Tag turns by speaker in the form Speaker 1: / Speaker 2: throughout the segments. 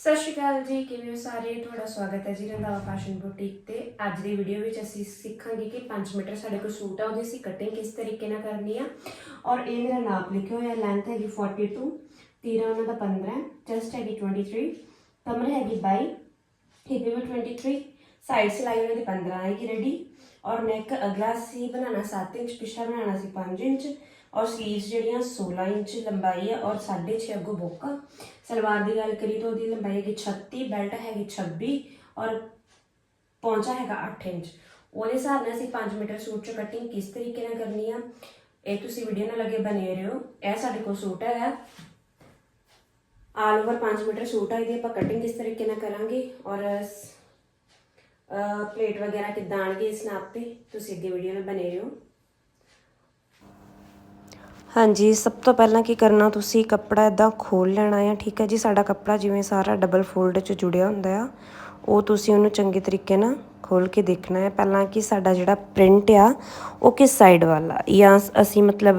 Speaker 1: ਸਤਿ ਸ਼੍ਰੀ ਅਕਾਲ ਜੀ, ਕਿਵੇਂ ਹੋ ਸਾਰੇ? ਤੁਹਾਡਾ ਸਵਾਗਤ ਹੈ ਜੀ ਰੰਧਾਵਾ ਫੈਸ਼ਨ ਬੁਟੀਕ ਤੇ। ਅੱਜ ਦੀ ਵੀਡੀਓ ਵਿੱਚ ਅਸੀਂ ਸਿੱਖਾਂਗੇ ਕਿ 5 ਮੀਟਰ ਸਾਡੇ ਕੋਲ ਸੂਟ ਆ, ਉਹਦੀ ਅਸੀਂ ਕਟਿੰਗ ਕਿਸ ਤਰੀਕੇ ਨਾਲ ਕਰਨੀ ਆ। ਔਰ ਇਹ ਮੇਰਾ ਨਾਪ ਲਿਖਿਆ ਹੋਇਆ ਲੈਂਥ ਹੈਗੀ 42 ਤੀਰਾ ਉਹਨਾਂ ਦਾ 15 ਚੈਸਟ ਹੈਗੀ 23 ਕਮਰ ਹੈਗੀ 22 ਹਿਪ ਵੀ 23 ਸਾਈਡ ਸਿਲਾਈ ਉਹਨਾਂ ਦੀ 15 ਆਏਗੀ ਰੈਡੀ ਔਰ ਨੈਕ ਅਗਲਾ ਸੀ ਬਣਾਉਣਾ 7 ਇੰਚ ਪਿਛਲਾ ਬਣਾਉਣਾ ਸੀ 5 ਇੰਚ। ਔਰ ਸਲੀਵਸ ਜਿਹੜੀਆਂ 16 ਇੰਚ ਲੰਬਾਈ ਹੈ ਔਰ 6.5 ਅੱਗੋਂ ਬੋਕਾ। ਸਲਵਾਰ ਦੀ ਗੱਲ ਕਰੀ ਤਾਂ ਉਹਦੀ ਲੰਬਾਈ ਹੈਗੀ 36 ਬੈਲਟ ਹੈਗੀ 26 ਔਰ ਪੌਂਚਾ ਹੈਗਾ 8 ਇੰਚ। ਉਹਦੇ ਹਿਸਾਬ ਨਾਲ ਅਸੀਂ 5 ਮੀਟਰ ਸੂਟ ਚ ਕਟਿੰਗ ਕਿਸ ਤਰੀਕੇ ਨਾਲ ਕਰਨੀ ਆ, ਇਹ ਤੁਸੀਂ ਵੀਡੀਓ ਨਾਲ ਲੱਗੇ ਬਣੇ ਰਹੋ। ਇਹ ਸਾਡੇ ਕੋਲ ਸੂਟ ਹੈਗਾ। ਆਲ ਓਵਰ 5 ਮੀਟਰ ਸੂਟ ਆ, ਇਹਦੀ ਆਪਾਂ ਕਟਿੰਗ ਕਿਸ ਤਰੀਕੇ ਨਾਲ ਕਰਾਂਗੇ ਔਰ ਪਲੇਟ ਵਗੈਰਾ ਕਿੱਦਾਂ ਆਣਗੇ ਇਸ ਨਾਪ ਤੇ ਤੁਸੀਂ ਅੱਗੇ ਵੀਡੀਓ ਨਾਲ ਬਣੇ ਰਹੋ।
Speaker 2: ਹਾਂਜੀ, ਸਭ ਤੋਂ ਪਹਿਲਾਂ ਕੀ ਕਰਨਾ, ਤੁਸੀਂ ਕੱਪੜਾ ਇਦਾਂ ਖੋਲ ਲੈਣਾ ਆ, ਠੀਕ ਹੈ ਜੀ? ਸਾਡਾ ਕੱਪੜਾ ਜਿਵੇਂ ਸਾਰਾ ਡਬਲ ਫੋਲਡ 'ਚ ਜੁੜਿਆ ਹੁੰਦਾ ਆ, ਉਹ ਤੁਸੀਂ ਉਹਨੂੰ ਚੰਗੇ ਤਰੀਕੇ ਨਾਲ ਖੋਲ ਕੇ ਦੇਖਣਾ ਹੈ। ਪਹਿਲਾਂ ਕਿ ਸਾਡਾ ਜਿਹੜਾ ਪ੍ਰਿੰਟ ਆ, ਉਹ ਕਿਸ ਸਾਈਡ ਵਾਲਾ ਜਾਂ ਅਸੀਂ ਮਤਲਬ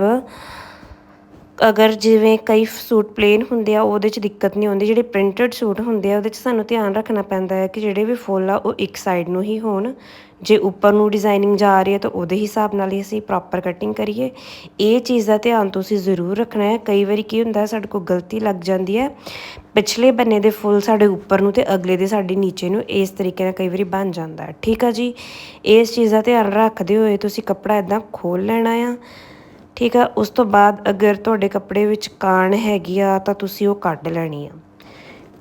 Speaker 2: ਅਗਰ ਜਿਵੇਂ ਕਈ ਸੂਟ ਪਲੇਨ ਹੁੰਦੇ ਆ, ਉਹਦੇ 'ਚ ਦਿੱਕਤ ਨਹੀਂ ਆਉਂਦੀ, ਜਿਹੜੇ ਪ੍ਰਿੰਟਡ ਸੂਟ ਹੁੰਦੇ ਆ, ਉਹਦੇ 'ਚ ਸਾਨੂੰ ਧਿਆਨ ਰੱਖਣਾ ਪੈਂਦਾ ਹੈ ਕਿ ਜਿਹੜੇ ਵੀ ਫੁੱਲ ਆ, ਉਹ ਇੱਕ ਸਾਈਡ ਨੂੰ ਹੀ ਹੋਣ। ਜੇ ਉੱਪਰ ਨੂੰ ਡਿਜ਼ਾਈਨਿੰਗ ਜਾ ਰਹੀ ਹੈ ਤਾਂ ਉਹਦੇ ਹਿਸਾਬ ਨਾਲ ਹੀ ਅਸੀਂ ਪ੍ਰੋਪਰ ਕਟਿੰਗ ਕਰੀਏ। ਇਹ ਚੀਜ਼ ਦਾ ਧਿਆਨ ਤੁਸੀਂ ਜ਼ਰੂਰ ਰੱਖਣਾ ਹੈ। ਕਈ ਵਾਰੀ ਕੀ ਹੁੰਦਾ, ਸਾਡੇ ਕੋਲ ਗਲਤੀ ਲੱਗ ਜਾਂਦੀ ਹੈ। ਪਿਛਲੇ ਬੰਨੇ ਦੇ ਫੁੱਲ ਸਾਡੇ ਉੱਪਰ ਨੂੰ ਤੇ ਅਗਲੇ ਦੇ ਸਾਡੇ ਨੀਚੇ ਨੂੰ ਇਸ ਤਰੀਕੇ ਨਾਲ ਕਈ ਵਾਰੀ ਬਣ ਜਾਂਦਾ ਹੈ। ਠੀਕ ਆ ਜੀ? ਇਸ ਚੀਜ਼ ਦਾ ਧਿਆਨ ਰੱਖਦੇ ਹੋਏ ਤੁਸੀਂ ਕੱਪੜਾ ਇਦਾਂ ਖੋਲ ਲੈਣਾ ਆ। ਠੀਕ ਆ? ਉਸ ਤੋਂ ਬਾਅਦ ਅਗਰ ਤੁਹਾਡੇ ਕੱਪੜੇ ਵਿੱਚ ਕਾਣ ਹੈਗੀ ਆ ਤਾਂ ਤੁਸੀਂ ਉਹ ਕੱਢ ਲੈਣੀ ਆ।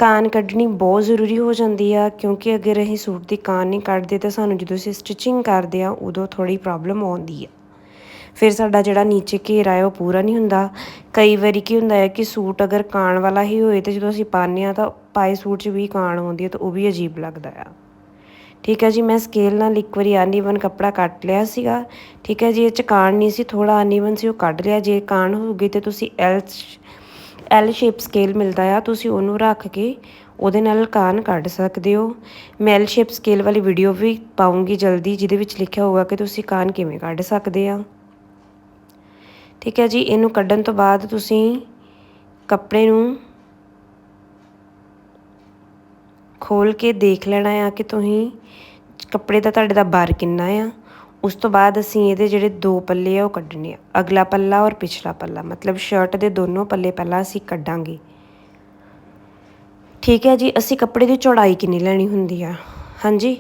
Speaker 2: ਕਾਨ ਕੱਢਣੀ ਬਹੁਤ ਜ਼ਰੂਰੀ ਹੋ ਜਾਂਦੀ ਆ, ਕਿਉਂਕਿ ਅਗਰ ਅਸੀਂ ਸੂਟ ਦੀ ਕਾਨ ਨਹੀਂ ਕੱਢਦੇ ਤਾਂ ਸਾਨੂੰ ਜਦੋਂ ਅਸੀਂ ਸਟਿਚਿੰਗ ਕਰਦੇ ਆ, ਉਦੋਂ ਥੋੜੀ ਪ੍ਰੋਬਲਮ ਆਉਂਦੀ ਆ। ਫਿਰ ਸਾਡਾ ਜਿਹੜਾ ਨੀਚੇ ਘੇਰਾ ਹੈ ਉਹ ਪੂਰਾ ਨਹੀਂ ਹੁੰਦਾ। ਕਈ ਵਾਰੀ ਕੀ ਹੁੰਦਾ ਹੈ ਕਿ ਸੂਟ ਅਗਰ ਕਾਣ ਵਾਲਾ ਹੀ ਹੋਏ ਤੇ ਜਦੋਂ ਅਸੀਂ ਪਾਉਂਦੇ ਆ ਤਾਂ ਪਾਏ ਸੂਟ 'ਚ ਵੀ ਕਾਣ ਆਉਂਦੀ ਹੈ ਤਾਂ ਉਹ ਵੀ ਅਜੀਬ ਲੱਗਦਾ ਆ। ਠੀਕ ਹੈ ਜੀ, ਮੈਂ ਸਕੇਲ ਨਾਲ ਇੱਕ ਵਾਰੀ ਅਨਈਵਨ ਕੱਪੜਾ ਕੱਟ ਲਿਆ ਸੀਗਾ। ਠੀਕ ਹੈ ਜੀ, ਇਹ ਚ ਕਾਣ ਨਹੀਂ ਸੀ ਥੋੜਾ ਅਨਈਵਨ ਸੀ, ਉਹ ਕੱਢ ਲਿਆ। ਜੇ ਕਾਣ ਹੋਊਗੀ ਤੇ ਤੁਸੀਂ ਐਲ ਐਲ ਸ਼ੇਪ ਸਕੇਲ ਮਿਲਦਾ ਆ, ਤੁਸੀਂ ਉਹਨੂੰ ਰੱਖ ਕੇ ਉਹਦੇ ਨਾਲ ਕਾਨ ਕੱਢ ਸਕਦੇ ਹੋ। ਮੈਂ ਐਲ ਸ਼ੇਪ ਸਕੇਲ ਵਾਲੀ ਵੀਡੀਓ ਵੀ ਪਾਉਂਗੀ ਜਲਦੀ, ਜਿਹਦੇ ਵਿੱਚ ਲਿਖਿਆ ਹੋਊਗਾ ਕਿ ਤੁਸੀਂ ਕਾਨ ਕਿਵੇਂ ਕੱਢ ਸਕਦੇ ਆ। ਠੀਕ ਹੈ ਜੀ, ਇਹਨੂੰ ਕੱਢਣ ਤੋਂ ਬਾਅਦ ਤੁਸੀਂ ਕੱਪੜੇ ਨੂੰ ਖੋਲ ਕੇ ਦੇਖ ਲੈਣਾ ਆ ਕਿ ਤੁਸੀਂ ਕੱਪੜੇ ਦਾ ਤੁਹਾਡੇ ਦਾ ਬਾਰ ਕਿੰਨਾ ਆ। ਉਸ ਤੋਂ ਬਾਅਦ ਅਸੀਂ ਇਹਦੇ ਜਿਹੜੇ ਦੋ ਪੱਲੇ ਆ ਉਹ ਕੱਢਣੇ ਆ। ਅਗਲਾ ਪੱਲਾ ਔਰ ਪਿਛਲਾ ਪੱਲਾ। ਮਤਲਬ ਸ਼ਰਟ ਦੇ ਦੋਨੋਂ ਪੱਲੇ ਪਹਿਲਾਂ ਅਸੀਂ ਕੱਢਾਂਗੇ। ਠੀਕ ਹੈ ਜੀ, ਅਸੀਂ ਕੱਪੜੇ ਦੀ ਚੌੜਾਈ ਕਿੰਨੀ ਲੈਣੀ ਹੁੰਦੀ ਆ? ਹਾਂਜੀ,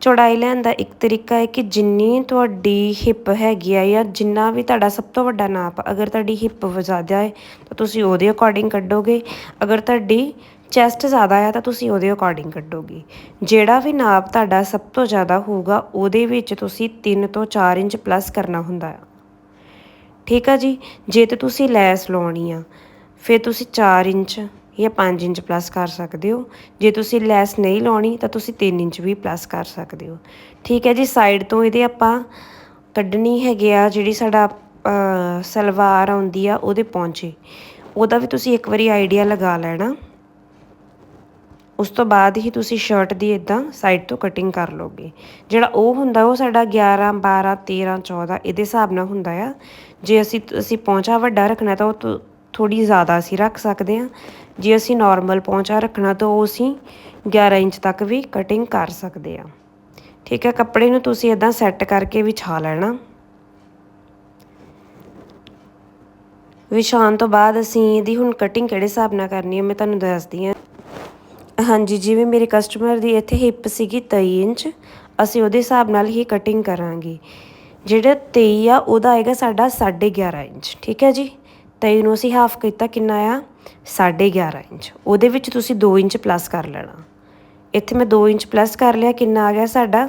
Speaker 2: ਚੌੜਾਈ ਲੈਣ ਦਾ ਇੱਕ ਤਰੀਕਾ ਹੈ ਕਿ ਜਿੰਨੀ ਤੁਹਾਡੀ ਹਿੱਪ ਹੈਗੀ ਆ ਜਾਂ ਜਿੰਨਾ ਵੀ ਤੁਹਾਡਾ ਸਭ ਤੋਂ ਵੱਡਾ ਨਾਪ, ਅਗਰ ਤੁਹਾਡੀ ਹਿੱਪ ਜ਼ਿਆਦਾ ਹੈ ਤਾਂ ਤੁਸੀਂ ਉਹਦੇ ਅਕੋਰਡਿੰਗ ਕੱਢੋਗੇ। ਅਗਰ ਤੁਹਾਡੀ ਚੈਸਟ ਜ਼ਿਆਦਾ ਆ ਤਾਂ ਤੁਸੀਂ ਉਹਦੇ ਅਕੋਰਡਿੰਗ ਕੱਢੋਗੇ। ਜਿਹੜਾ ਵੀ ਨਾਪ ਤੁਹਾਡਾ ਸਭ ਤੋਂ ਜ਼ਿਆਦਾ ਹੋਊਗਾ, ਉਹਦੇ ਵਿੱਚ ਤੁਸੀਂ 3 ਤੋਂ 4 ਇੰਚ ਪਲੱਸ ਕਰਨਾ ਹੁੰਦਾ ਆ। ਠੀਕ ਆ ਜੀ? ਜੇ ਤੇ ਤੁਸੀਂ ਲੈਸ ਲਾਉਣੀ ਆ, ਫਿਰ ਤੁਸੀਂ 4 ਇੰਚ ਜਾਂ 5 ਇੰਚ ਪਲੱਸ ਕਰ ਸਕਦੇ ਹੋ। ਜੇ ਤੁਸੀਂ ਲੈਸ ਨਹੀਂ ਲਾਉਣੀ, ਤਾਂ ਤੁਸੀਂ 3 ਇੰਚ ਵੀ ਪਲੱਸ ਕਰ ਸਕਦੇ ਹੋ। ਠੀਕ ਹੈ ਜੀ? ਸਾਈਡ ਤੋਂ ਇਹਦੇ ਆਪਾਂ ਕੱਢਣੀ ਹੈਗੇ ਆ ਜਿਹੜੀ ਸਾਡਾ ਸਲਵਾਰ ਆਉਂਦੀ ਆ, ਉਹਦੇ ਪਹੁੰਚੇ ਉਹਦਾ ਵੀ ਤੁਸੀਂ ਇੱਕ ਵਾਰੀ ਆਈਡੀਆ ਲਗਾ ਲੈਣਾ। ਉਸ ਤੋਂ ਬਾਅਦ ਹੀ ਤੁਸੀਂ ਸ਼ਰਟ ਦੀ ਇਦਾਂ ਸਾਈਡ ਤੋਂ ਕਟਿੰਗ ਕਰ ਲੋਗੇ ਜਿਹੜਾ ਉਹ ਹੁੰਦਾ, ਉਹ ਸਾਡਾ 11 12 13 14 ਇਹਦੇ ਹਿਸਾਬ ਨਾਲ ਹੁੰਦਾ ਆ। ਜੇ ਅਸੀਂ ਅਸੀਂ ਪੌਂਚਾ ਵੱਡਾ ਰੱਖਣਾ ਤਾਂ ਉਹ ਥੋੜੀ ਜ਼ਿਆਦਾ ਅਸੀਂ ਰੱਖ ਸਕਦੇ ਹਾਂ। ਜੇ ਅਸੀਂ ਨਾਰਮਲ ਪੌਂਚਾ ਰੱਖਣਾ ਤਾਂ ਉਹ ਅਸੀਂ 11 ਇੰਚ ਤੱਕ ਵੀ ਕਟਿੰਗ ਕਰ ਸਕਦੇ ਆ ਠੀਕ ਹੈ, ਕੱਪੜੇ ਨੂੰ ਤੁਸੀਂ ਇਦਾਂ ਸੈੱਟ ਕਰਕੇ ਵਿਛਾ ਲੈਣਾ। ਵਿਛਾਉਣ ਤੋਂ ਬਾਅਦ ਅਸੀਂ ਇਹਦੀ ਹੁਣ ਕਟਿੰਗ ਕਿਹੜੇ ਹਿਸਾਬ ਨਾਲ ਕਰਨੀ ਹੈ, ਮੈਂ ਤੁਹਾਨੂੰ ਦੱਸਦੀ ਹਾਂ। ਹਾਂਜੀ, ਜਿਵੇਂ ਮੇਰੇ ਕਸਟਮਰ ਦੀ ਇੱਥੇ ਹਿੱਪ ਸੀਗੀ 23 ਇੰਚ, ਅਸੀਂ ਉਹਦੇ ਹਿਸਾਬ ਨਾਲ ਹੀ ਕਟਿੰਗ ਕਰਾਂਗੇ। ਜਿਹੜਾ 23 ਆ, ਉਹਦਾ ਆਏਗਾ ਸਾਡਾ 11.5 ਇੰਚ, ਠੀਕ ਹੈ ਜੀ? 23 ਨੂੰ ਅਸੀਂ ਹਾਫ ਕੀਤਾ, ਕਿੰਨਾ ਆ? 11.5 ਇੰਚ। ਉਹਦੇ ਵਿੱਚ ਤੁਸੀਂ 2 ਇੰਚ ਪਲੱਸ ਕਰ ਲੈਣਾ। ਇੱਥੇ ਮੈਂ 2 ਇੰਚ ਪਲੱਸ ਕਰ ਲਿਆ, ਕਿੰਨਾ ਆ ਗਿਆ ਸਾਡਾ?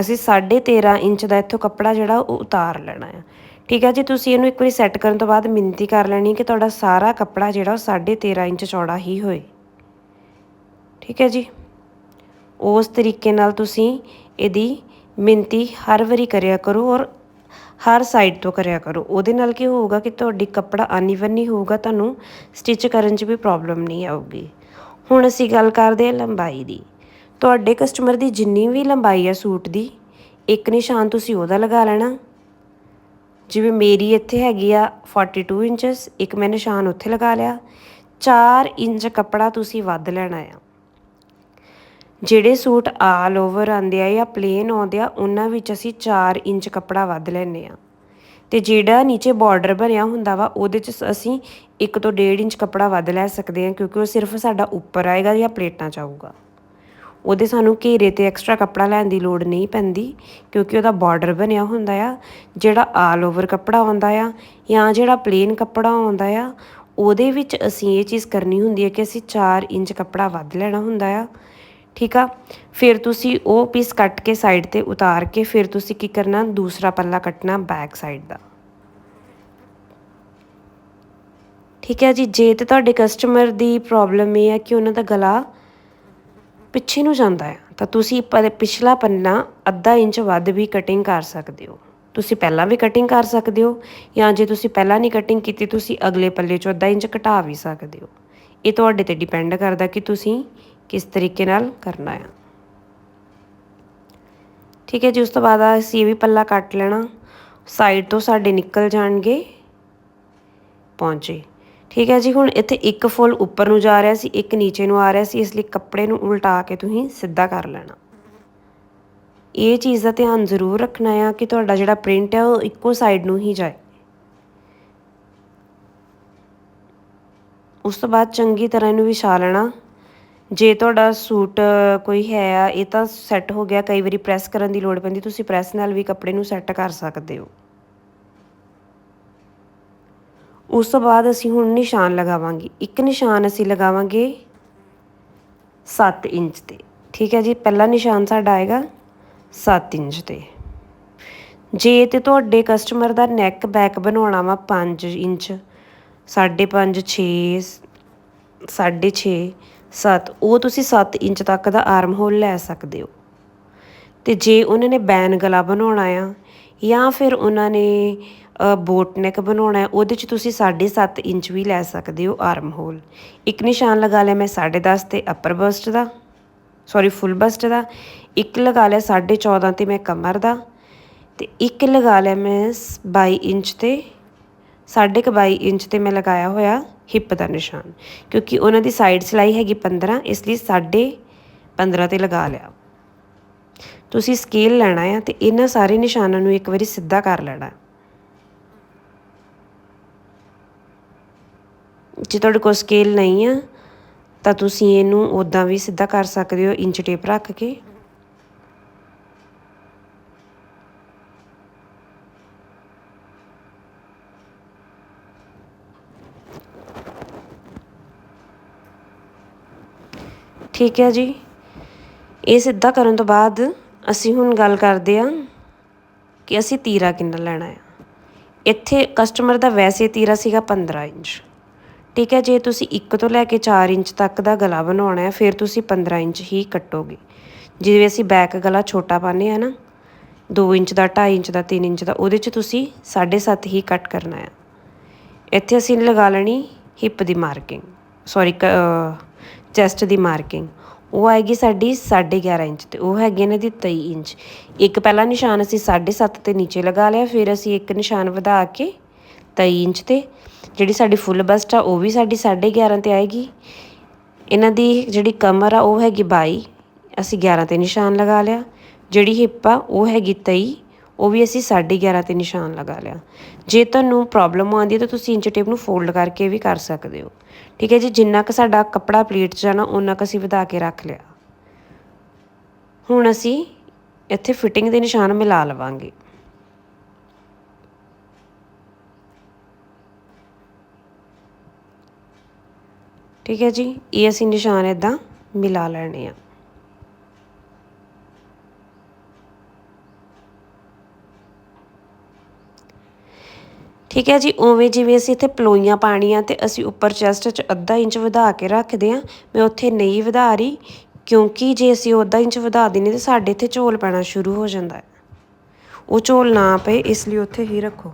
Speaker 2: ਅਸੀਂ 13.5 ਇੰਚ ਦਾ ਇੱਥੋਂ ਕੱਪੜਾ ਜਿਹੜਾ, ਉਹ ਉਤਾਰ ਲੈਣਾ ਆ। ਠੀਕ ਹੈ ਜੀ, ਤੁਸੀਂ ਇਹਨੂੰ ਇੱਕ ਵਾਰੀ ਸੈੱਟ ਕਰਨ ਤੋਂ ਬਾਅਦ ਮਿੰਤੀ ਕਰ ਲੈਣੀ ਕਿ ਤੁਹਾਡਾ ਸਾਰਾ ਕੱਪੜਾ ਜਿਹੜਾ ਉਹ 13.5 ਇੰਚ ਚੌੜਾ ਹੀ ਹੋਏ। ਠੀਕ ਹੈ ਜੀ। ਉਸ ਤਰੀਕੇ ਨਾਲ ਤੁਸੀਂ ਇਹਦੀ ਮਿੰਤੀ ਹਰ ਵਾਰੀ ਕਰਿਆ ਕਰੋ ਔਰ ਹਰ ਸਾਈਡ ਤੋਂ ਕਰਿਆ ਕਰੋ। ਉਹਦੇ ਨਾਲ ਕੀ ਹੋਊਗਾ ਕਿ ਤੁਹਾਡੀ ਕੱਪੜਾ ਅਨਈਵਨ ਨਹੀਂ ਹੋਊਗਾ, ਤੁਹਾਨੂੰ ਸਟਿਚ ਕਰਨ 'ਚ ਵੀ ਪ੍ਰੋਬਲਮ ਨਹੀਂ ਆਊਗੀ। ਹੁਣ ਅਸੀਂ ਗੱਲ ਕਰਦੇ ਹਾਂ ਲੰਬਾਈ ਦੀ। ਤੁਹਾਡੇ ਕਸਟਮਰ ਦੀ ਜਿੰਨੀ ਵੀ ਲੰਬਾਈ ਹੈ ਸੂਟ ਦੀ, ਇੱਕ ਨਿਸ਼ਾਨ ਤੁਸੀਂ ਉਹਦਾ ਲਗਾ ਲੈਣਾ। ਜਿਵੇਂ ਮੇਰੀ ਇੱਥੇ ਹੈਗੀ ਆ 42 ਇੰਚਸ ਇੱਕ ਮੈਂ ਨਿਸ਼ਾਨ ਉੱਥੇ ਲਗਾ ਲਿਆ। 4 ਇੰਚ ਕੱਪੜਾ ਤੁਸੀਂ ਵੱਧ ਲੈਣਾ ਆ। ਜਿਹੜੇ ਸੂਟ ਆਲ ਓਵਰ ਆਉਂਦੇ ਆ ਜਾਂ ਪਲੇਨ ਆਉਂਦੇ ਆ, ਉਹਨਾਂ ਵਿੱਚ ਅਸੀਂ 4 ਇੰਚ ਕੱਪੜਾ ਵੱਧ ਲੈਨੇ ਆ। ਤੇ ਜਿਹੜਾ ਨੀਚੇ ਬਾਰਡਰ ਬਣਿਆ ਹੁੰਦਾ ਵਾ, ਉਹਦੇ 'ਚ ਅਸੀਂ 1 ਤੋਂ 1.5 ਇੰਚ ਕੱਪੜਾ ਵੱਧ ਲੈ ਸਕਦੇ ਹਾਂ ਕਿਉਂਕਿ ਉਹ ਸਿਰਫ ਸਾਡਾ ਉੱਪਰ ਆਏਗਾ ਜਾਂ ਪਲੇਟਾਂ 'ਚ ਆਊਗਾ। ਉਹਦੇ ਸਾਨੂੰ ਘੇਰੇ ਤੇ ਐਕਸਟਰਾ ਕੱਪੜਾ ਲੈਣ ਦੀ ਲੋੜ ਨਹੀਂ ਪੈਂਦੀ, ਕਿਉਂਕਿ ਉਹਦਾ ਬਾਰਡਰ ਬਣਿਆ ਹੁੰਦਾ ਆ, ਜਿਹੜਾ ਆਲ ਓਵਰ ਕੱਪੜਾ ਆਉਂਦਾ ਆ ਜਾਂ ਜਿਹੜਾ ਪਲੇਨ ਕੱਪੜਾ ਆਉਂਦਾ ਆ, ਉਹਦੇ ਵਿੱਚ ਅਸੀਂ ਇਹ ਚੀਜ਼ ਕਰਨੀ ਹੁੰਦੀ ਹੈ ਕਿ ਅਸੀਂ 4 ਇੰਚ ਕੱਪੜਾ ਵੱਧ ਲੈਣਾ ਹੁੰਦਾ ਆ, ਠੀਕ ਆ? ਫਿਰ ਤੁਸੀਂ ਉਹ ਪੀਸ ਕੱਟ ਕੇ ਸਾਈਡ ਤੇ ਉਤਾਰ ਕੇ ਫਿਰ ਤੁਸੀਂ ਕੀ ਕਰਨਾ? ਦੂਸਰਾ ਪੱਲਾ ਕੱਟਣਾ ਬੈਕ ਸਾਈਡ ਦਾ। ਠੀਕ ਹੈ ਜੀ? ਜੇ ਤੇ ਤੁਹਾਡੇ ਕਸਟਮਰ ਦੀ ਪ੍ਰੋਬਲਮ ਇਹ ਹੈ ਕਿ ਉਹਨਾਂ ਦਾ ਗਲਾ ਪਿੱਛੇ ਨੂੰ ਜਾਂਦਾ ਹੈ, ਤਾਂ ਤੁਸੀਂ ਪ- ਪਿਛਲਾ ਪੰਨਾ ਅੱਧਾ ਇੰਚ ਵੱਧ ਵੀ ਕਟਿੰਗ ਕਰ ਸਕਦੇ ਹੋ। ਤੁਸੀਂ ਪਹਿਲਾਂ ਵੀ ਕਟਿੰਗ ਕਰ ਸਕਦੇ ਹੋ, ਜਾਂ ਜੇ ਤੁਸੀਂ ਪਹਿਲਾਂ ਨਹੀਂ ਕਟਿੰਗ ਕੀਤੀ, ਤੁਸੀਂ ਅਗਲੇ ਪੱਲੇ 'ਚੋਂ ਅੱਧਾ ਇੰਚ ਘਟਾ ਵੀ ਸਕਦੇ ਹੋ। ਇਹ ਤੁਹਾਡੇ ਤੇ ਡਿਪੈਂਡ ਕਰਦਾ ਕਿ ਤੁਸੀਂ ਕਿਸ ਤਰੀਕੇ ਨਾਲ ਕਰਨਾ ਹੈ। ਠੀਕ ਹੈ ਜੀ, ਉਸ ਤੋਂ ਬਾਅਦ ਅਸੀਂ ਇਹ ਵੀ ਪੱਲਾ ਕੱਟ ਲੈਣਾ। ਸਾਈਡ ਤੋਂ ਸਾਡੇ ਨਿਕਲ ਜਾਣਗੇ। ਪਹੁੰਚੇ। ਠੀਕ ਹੈ ਜੀ, ਹੁਣ ਇੱਥੇ ਇੱਕ ਫੁੱਲ ਉੱਪਰ ਨੂੰ ਜਾ ਰਿਹਾ ਸੀ, ਇੱਕ ਨੀਚੇ ਨੂੰ ਆ ਰਿਹਾ ਸੀ, ਇਸ ਲਈ ਕੱਪੜੇ ਨੂੰ ਉਲਟਾ ਕੇ ਤੁਸੀਂ ਸਿੱਧਾ ਕਰ ਲੈਣਾ। ਇਹ ਚੀਜ਼ ਦਾ ਧਿਆਨ ਜ਼ਰੂਰ ਰੱਖਣਾ ਆ ਕਿ ਤੁਹਾਡਾ ਜਿਹੜਾ ਪ੍ਰਿੰਟ ਹੈ ਉਹ ਇੱਕੋ ਸਾਈਡ ਨੂੰ ਹੀ ਜਾਏ। ਉਸ ਤੋਂ ਬਾਅਦ ਚੰਗੀ ਤਰ੍ਹਾਂ ਇਹਨੂੰ ਵਿਛਾ ਲੈਣਾ। ਜੇ ਤੁਹਾਡਾ ਸੂਟ ਕੋਈ ਹੈ ਆ, ਇਹ ਤਾਂ ਸੈੱਟ ਹੋ ਗਿਆ, ਕਈ ਵਾਰੀ ਪ੍ਰੈਸ ਕਰਨ ਦੀ ਲੋੜ ਪੈਂਦੀ, ਤੁਸੀਂ ਪ੍ਰੈਸ ਨਾਲ ਵੀ ਕੱਪੜੇ ਨੂੰ ਸੈੱਟ ਕਰ ਸਕਦੇ ਹੋ। ਉਸ ਤੋਂ ਬਾਅਦ ਅਸੀਂ ਹੁਣ ਨਿਸ਼ਾਨ ਲਗਾਵਾਂਗੇ। ਇੱਕ ਨਿਸ਼ਾਨ ਅਸੀਂ ਲਗਾਵਾਂਗੇ 7 ਇੰਚ ਤੇ। ਠੀਕ ਹੈ ਜੀ, ਪਹਿਲਾ ਨਿਸ਼ਾਨ ਸਾਡਾ ਆਏਗਾ 7 ਇੰਚ ਤੇ। ਜੇ ਤੇ ਤੁਹਾਡੇ ਕਸਟਮਰ ਦਾ ਨੈਕ ਬੈਕ ਬਣਾਉਣਾ ਵਾ 5 ਇੰਚ 5.5 6 6.5 7 ਉਹ ਤੁਸੀਂ 7 ਇੰਚ ਤੱਕ ਦਾ ਆਰਮ ਹੋਲ ਲੈ ਸਕਦੇ ਹੋ। ਤੇ ਜੇ ਉਹਨਾਂ ਨੇ ਬੈਨ ਗਲਾ ਬਣਾਉਣਾ ਆ ਜਾਂ ਫਿਰ ਉਹਨਾਂ ਨੇ ਬੋਟ ਨੈਕ ਬਣਾਉਣਾ ਹੈ, ਉਹਦੇ 'ਚ ਤੁਸੀਂ 7.5 ਇੰਚ ਵੀ ਲੈ ਸਕਦੇ ਹੋ ਆਰਮ ਹੋਲ ਇੱਕ ਨਿਸ਼ਾਨ ਲਗਾ ਲਿਆ ਮੈਂ 10.5 ਤੇ ਅਪਰ ਬਸਟ ਦਾ ਸੌਰੀ ਫੁੱਲ ਬਸਟ ਦਾ। ਇੱਕ ਲਗਾ ਲਿਆ 14.5 ਤੇ ਮੈਂ ਕਮਰ ਦਾ। ਤੇ ਇੱਕ ਲਗਾ ਲਿਆ ਮੈਂ 22 ਇੰਚ ਤੇ, ਸਾਢੇ ਕੁ 22 ਇੰਚ ਤੇ ਮੈਂ ਲਗਾਇਆ ਹੋਇਆ ਹਿੱਪ ਦਾ ਨਿਸ਼ਾਨ। ਕਿਉਂਕਿ ਉਹਨਾਂ ਦੀ ਸਾਈਡ ਸਿਲਾਈ ਹੈਗੀ 15 ਇਸ ਲਈ ਸਾਢੇ 15 ਤੇ ਲਗਾ ਲਿਆ। ਤੁਸੀਂ ਸਕੇਲ ਲੈਣਾ ਆ ਤੇ ਇਹਨਾਂ ਸਾਰੇ ਨਿਸ਼ਾਨਾਂ ਨੂੰ ਇੱਕ ਵਾਰੀ ਸਿੱਧਾ ਕਰ ਲੈਣਾ। ਜੇ ਤੁਹਾਡੇ ਕੋਲ ਸਕੇਲ ਨਹੀਂ ਆ, ਤਾਂ ਤੁਸੀਂ ਇਹਨੂੰ ਉਦਾਂ ਵੀ ਸਿੱਧਾ ਕਰ ਸਕਦੇ ਹੋ, ਇੰਚ ਟੇਪ ਰੱਖ ਕੇ। ਠੀਕ ਹੈ ਜੀ। ਇਹ ਸਿੱਧਾ ਕਰਨ ਤੋਂ ਬਾਅਦ ਅਸੀਂ ਹੁਣ ਗੱਲ ਕਰਦੇ ਹਾਂ ਕਿ ਅਸੀਂ ਤੀਰਾ ਕਿੰਨਾ ਲੈਣਾ ਹੈ ਇੱਥੇ ਕਸਟਮਰ ਦਾ ਵੈਸੇ ਤੀਰਾ ਸੀਗਾ 15 ਇੰਚ। ਠੀਕ ਹੈ, ਜੇ ਤੁਸੀਂ 1 ਤੋਂ ਲੈ ਕੇ 4 ਇੰਚ ਤੱਕ ਦਾ ਗਲਾ ਬਣਾਉਣਾ ਹੈ, ਫਿਰ ਤੁਸੀਂ 15 ਇੰਚ ਹੀ ਕੱਟੋਗੇ। ਜਿਵੇਂ ਅਸੀਂ ਬੈਕ ਗਲਾ ਛੋਟਾ ਪਾਉਂਦੇ ਆ ਨਾ 2 ਇੰਚ ਦਾ 2.5 ਇੰਚ ਦਾ 3 ਇੰਚ ਦਾ, ਉਹਦੇ 'ਚ ਤੁਸੀਂ 7.5 ਹੀ ਕੱਟ ਕਰਨਾ ਹੈ। ਇੱਥੇ ਅਸੀਂ ਲਗਾ ਲੈਣੀ ਹਿੱਪ ਦੀ ਮਾਰਕਿੰਗ ਸੌਰੀ ਚੈਸਟ ਦੀ ਮਾਰਕਿੰਗ ਉਹ ਆਏਗੀ ਸਾਡੀ 11.5 ਇੰਚ ਤੇ ਉਹ ਹੈਗੀ ਇਹਨਾਂ ਦੀ 23 ਇੰਚ। ਇੱਕ ਪਹਿਲਾ ਨਿਸ਼ਾਨ ਅਸੀਂ 7.5 ਤੇ ਨੀਚੇ ਲਗਾ ਲਿਆ, ਫਿਰ ਅਸੀਂ ਇੱਕ ਨਿਸ਼ਾਨ ਵਧਾ ਕੇ 23 ਇੰਚ ਤੇ ਜਿਹੜੀ ਸਾਡੀ ਫੁੱਲ ਬਸਟ ਆ, ਉਹ ਵੀ ਸਾਡੀ 11.5 ਤੇ ਆਏਗੀ। ਇਹਨਾਂ ਦੀ ਜਿਹੜੀ ਕਮਰ ਆ, ਉਹ ਹੈਗੀ 22 ਅਸੀਂ 11 ਤੇ ਨਿਸ਼ਾਨ ਲਗਾ ਲਿਆ। ਜਿਹੜੀ ਹਿੱਪ ਆ, ਉਹ ਹੈਗੀ 23 ਉਹ ਵੀ ਅਸੀਂ 11.5 ਤੇ ਨਿਸ਼ਾਨ ਲਗਾ ਲਿਆ। ਜੇ ਤੁਹਾਨੂੰ ਪ੍ਰੋਬਲਮ ਆਉਂਦੀ ਹੈ ਤਾਂ ਤੁਸੀਂ ਇੰਚ ਟੇਪ ਨੂੰ ਫੋਲਡ ਕਰਕੇ ਵੀ ਕਰ ਸਕਦੇ ਹੋ। ਠੀਕ ਹੈ ਜੀ, ਜਿੰਨਾ ਕੁ ਸਾਡਾ ਕੱਪੜਾ ਪਲੇਟ 'ਚ ਜਾਣਾ ਉਹਨਾਂ ਕੁ ਅਸੀਂ ਵਧਾ ਕੇ ਰੱਖ ਲਿਆ। ਹੁਣ ਅਸੀਂ ਇੱਥੇ ਫਿਟਿੰਗ ਦੇ ਨਿਸ਼ਾਨ ਮਿਲਾ ਲਵਾਂਗੇ। ਠੀਕ ਹੈ ਜੀ, ਇਹ ਅਸੀਂ ਨਿਸ਼ਾਨ ਇਦਾਂ ਮਿਲਾ ਲੈਣੇ ਆ। ਠੀਕ ਹੈ ਜੀ, ਉਵੇਂ ਜਿਵੇਂ ਅਸੀਂ ਇੱਥੇ ਪਲੋਈਆਂ ਪਾਣੀਆਂ ਤੇ ਅਸੀਂ ਉੱਪਰ ਚੈਸਟ 'ਚ ਅੱਧਾ ਇੰਚ ਵਧਾ ਕੇ ਰੱਖਦੇ ਆ ਮੈਂ ਉੱਥੇ ਨਹੀਂ ਵਧਾ ਰਹੀ, ਕਿਉਂਕਿ ਜੇ ਅਸੀਂ ਉਹ ਅੱਧਾ ਇੰਚ ਵਧਾ ਦਿੰਨੇ ਤੇ ਸਾਡੇ ਇੱਥੇ ਝੋਲ ਪੈਣਾ ਸ਼ੁਰੂ ਹੋ ਜਾਂਦਾ ਹੈ। ਉਹ ਝੋਲ ਨਾ ਪਏ, ਇਸ ਲਈ ਉੱਥੇ ਹੀ ਰੱਖੋ।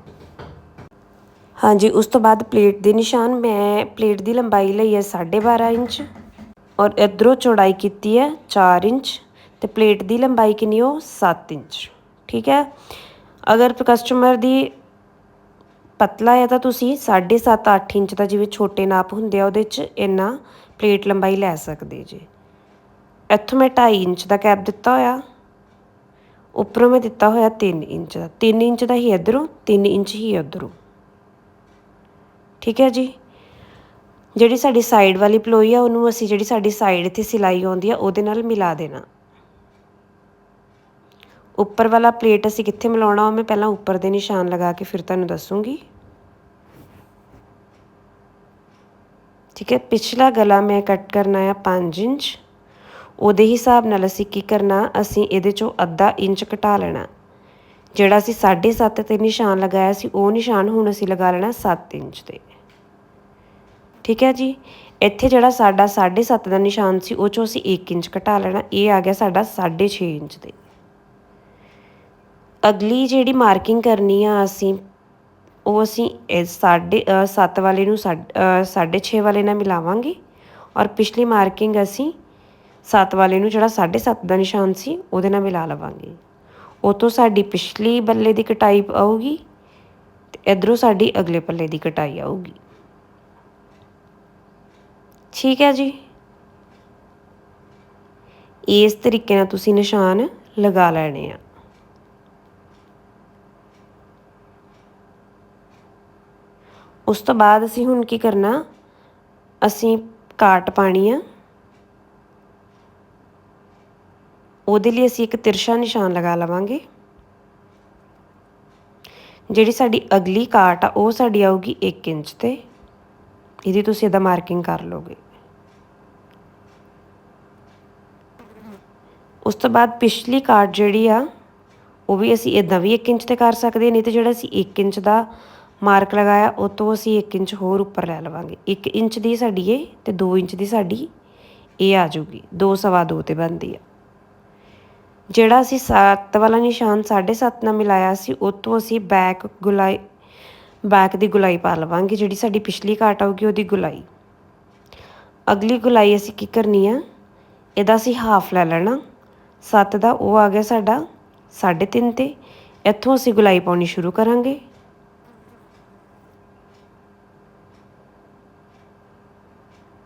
Speaker 2: ਹਾਂਜੀ, ਉਸ ਤੋਂ ਬਾਅਦ ਪਲੇਟ ਦੇ ਨਿਸ਼ਾਨ ਮੈਂ ਪਲੇਟ ਦੀ ਲੰਬਾਈ ਲਈ ਹੈ 12.5 ਇੰਚ ਔਰ ਇਧਰੋਂ ਚੌੜਾਈ ਕੀਤੀ ਹੈ 4 ਇੰਚ ਤੇ ਪਲੇਟ ਦੀ ਲੰਬਾਈ ਕਿੰਨੀ ਉਹ 7 ਇੰਚ। ਠੀਕ ਹੈ? ਅਗਰ ਕਸਟਮਰ ਦੀ ਪਤਲਾ ਹੈ ਤਾਂ ਤੁਸੀਂ 7.5 8 ਇੰਚ ਦਾ ਜਿਵੇਂ ਛੋਟੇ ਨਾਪ ਹੁੰਦੇ ਆ ਉਹਦੇ 'ਚ ਇੰਨਾ ਪਲੇਟ ਲੰਬਾਈ ਲੈ ਸਕਦੇ ਜੀ। ਇੱਥੋਂ ਮੈਂ 2.5 ਇੰਚ ਦਾ ਕੈਪ ਦਿੱਤਾ ਹੋਇਆ। ਉੱਪਰੋਂ ਮੈਂ ਦਿੱਤਾ ਹੋਇਆ 3 ਇੰਚ ਦਾ। 3 ਇੰਚ ਦਾ ਹੀ ਇਧਰੋਂ 3 ਇੰਚ ਹੀ ਉਧਰੋਂ। ਠੀਕ ਹੈ ਜੀ? ਜਿਹੜੀ ਸਾਡੀ ਸਾਈਡ ਵਾਲੀ ਪਲੋਈ ਆ, ਉਹਨੂੰ ਅਸੀਂ ਜਿਹੜੀ ਸਾਡੀ ਸਾਈਡ ਤੇ ਸਿਲਾਈ ਆਉਂਦੀ ਆ, ਉਹਦੇ ਨਾਲ ਮਿਲਾ ਦੇਣਾ। ਉੱਪਰ ਵਾਲਾ ਪਲੇਟ ਅਸੀਂ ਕਿੱਥੇ ਮਿਲਾਉਣਾ, ਉਹ ਮੈਂ ਪਹਿਲਾਂ ਉੱਪਰ ਦੇ ਨਿਸ਼ਾਨ ਲਗਾ ਕੇ ਫਿਰ ਤੁਹਾਨੂੰ ਦੱਸੂਗੀ। ਠੀਕ ਹੈ, ਪਿਛਲਾ ਗਲਾ ਮੈਂ ਕੱਟ ਕਰਨਾ ਆ 5 ਇੰਚ। ਉਹਦੇ ਹਿਸਾਬ ਨਾਲ ਅਸੀਂ ਕੀ ਕਰਨਾ, ਅਸੀਂ ਇਹਦੇ ਚੋਂ ਅੱਧਾ ਇੰਚ ਘਟਾ ਲੈਣਾ। ਜਿਹੜਾ ਅਸੀਂ 7.5 ਤੇ ਨਿਸ਼ਾਨ ਲਗਾਇਆ ਸੀ, ਉਹ ਨਿਸ਼ਾਨ ਹੁਣ ਅਸੀਂ ਲਗਾ ਲੈਣਾ 7 ਇੰਚ ਤੇ। ਠੀਕ ਹੈ ਜੀ? ਇੱਥੇ ਜਿਹੜਾ ਸਾਡਾ 7.5 ਦਾ ਨਿਸ਼ਾਨ ਸੀ, ਉਹ ਚੋਂ ਅਸੀਂ 1 ਇੰਚ ਘਟਾ ਲੈਣਾ। ਇਹ ਆ ਗਿਆ ਸਾਡਾ 6.5 ਇੰਚ ਤੇ ਅਗਲੀ ਜਿਹੜੀ ਮਾਰਕਿੰਗ ਕਰਨੀ ਆ ਅਸੀਂ, ਉਹ ਅਸੀਂ ਇਹ ਸਾਢੇ 7 ਵਾਲੇ ਨੂੰ 6.5 ਵਾਲੇ ਨਾਲ ਮਿਲਾਵਾਂਗੇ। ਔਰ ਪਿਛਲੀ ਮਾਰਕਿੰਗ ਅਸੀਂ 7 ਵਾਲੇ ਨੂੰ ਜਿਹੜਾ 7.5 ਦਾ ਨਿਸ਼ਾਨ ਸੀ, ਉਹਦੇ ਨਾਲ ਮਿਲਾ ਲਵਾਂਗੇ। ਉਹ ਤੋਂ ਸਾਡੀ ਪਿਛਲੀ ਬੱਲੇ ਦੀ ਕਟਾਈ ਆਊਗੀ ਤੇ ਇਧਰੋਂ ਸਾਡੀ ਅਗਲੇ ਪੱਲੇ ਦੀ ਕਟਾਈ ਆਊਗੀ। ਠੀਕ ਹੈ ਜੀ। ਇਸ ਤਰੀਕੇ ਨਾਲ ਤੁਸੀਂ ਨਿਸ਼ਾਨ ਲਗਾ ਲੈਣੇ ਆ। ਉਸ ਤੋਂ ਬਾਅਦ ਅਸੀਂ ਹੁਣ ਕੀ ਕਰਨਾ, ਅਸੀਂ ਕਾਟ ਪਾਣੀ ਆ। ਉਹਦੇ ਲਈ ਅਸੀਂ ਇੱਕ ਤਿਰਛਾ ਨਿਸ਼ਾਨ ਲਗਾ ਲਵਾਂਗੇ। ਜਿਹੜੀ ਸਾਡੀ ਅਗਲੀ ਕਾਟ ਆ, ਉਹ ਸਾਡੀ ਆਊਗੀ 1 ਇੰਚ ਤੇ। ਇਹਦੀ ਤੁਸੀਂ ਇਹਦਾ ਮਾਰਕਿੰਗ ਕਰ ਲੋਗੇ। ਉਸ ਤੋਂ ਬਾਅਦ ਪਿਛਲੀ ਕਾਰਡ ਜਿਹੜੀ ਆ, ਉਹ ਵੀ ਅਸੀਂ ਇਦਾਂ ਵੀ 1 ਇੰਚ ਤੇ ਕਰ ਸਕਦੇ ਨਹੀਂ ਤੇ ਜਿਹੜਾ ਅਸੀਂ 1 ਇੰਚ ਦਾ ਮਾਰਕ ਲਗਾਇਆ, ਉਹ ਤੋਂ ਅਸੀਂ 1 ਇੰਚ ਹੋਰ ਉੱਪਰ ਲੈ ਲਵਾਂਗੇ। 1 ਇੰਚ ਦੀ ਸਾਡੀ ਇਹ ਤੇ 2 ਇੰਚ ਦੀ ਸਾਡੀ ਇਹ ਆ ਜਾਊਗੀ। 2 ਸਵਾ 2 ਤੇ ਬਣਦੀ ਆ। ਜਿਹੜਾ ਅਸੀਂ 7 ਵਾਲਾ ਨਿਸ਼ਾਨ 7.5 ਨਾਲ ਮਿਲਾਇਆ ਸੀ, ਉਹ ਤੋਂ ਅਸੀਂ ਬੈਕ ਗੁਲਾਈ ਬੈਕ ਦੀ ਗੁਲਾਈ ਪਾ ਲਵਾਂਗੇ, ਜਿਹੜੀ ਸਾਡੀ ਪਿਛਲੀ ਘਾਟ ਆਊਗੀ ਉਹਦੀ ਗੁਲਾਈ। ਅਗਲੀ ਗੁਲਾਈ ਅਸੀਂ ਕੀ ਕਰਨੀ ਆ? ਇਹਦਾ ਅਸੀਂ ਹਾਫ ਲੈ ਲੈਣਾ। 7 ਦਾ ਉਹ ਆ ਗਿਆ ਸਾਡਾ 3.5 ਤੇ। ਇੱਥੋਂ ਅਸੀਂ ਗੁਲਾਈ ਪਾਉਣੀ ਸ਼ੁਰੂ ਕਰਾਂਗੇ।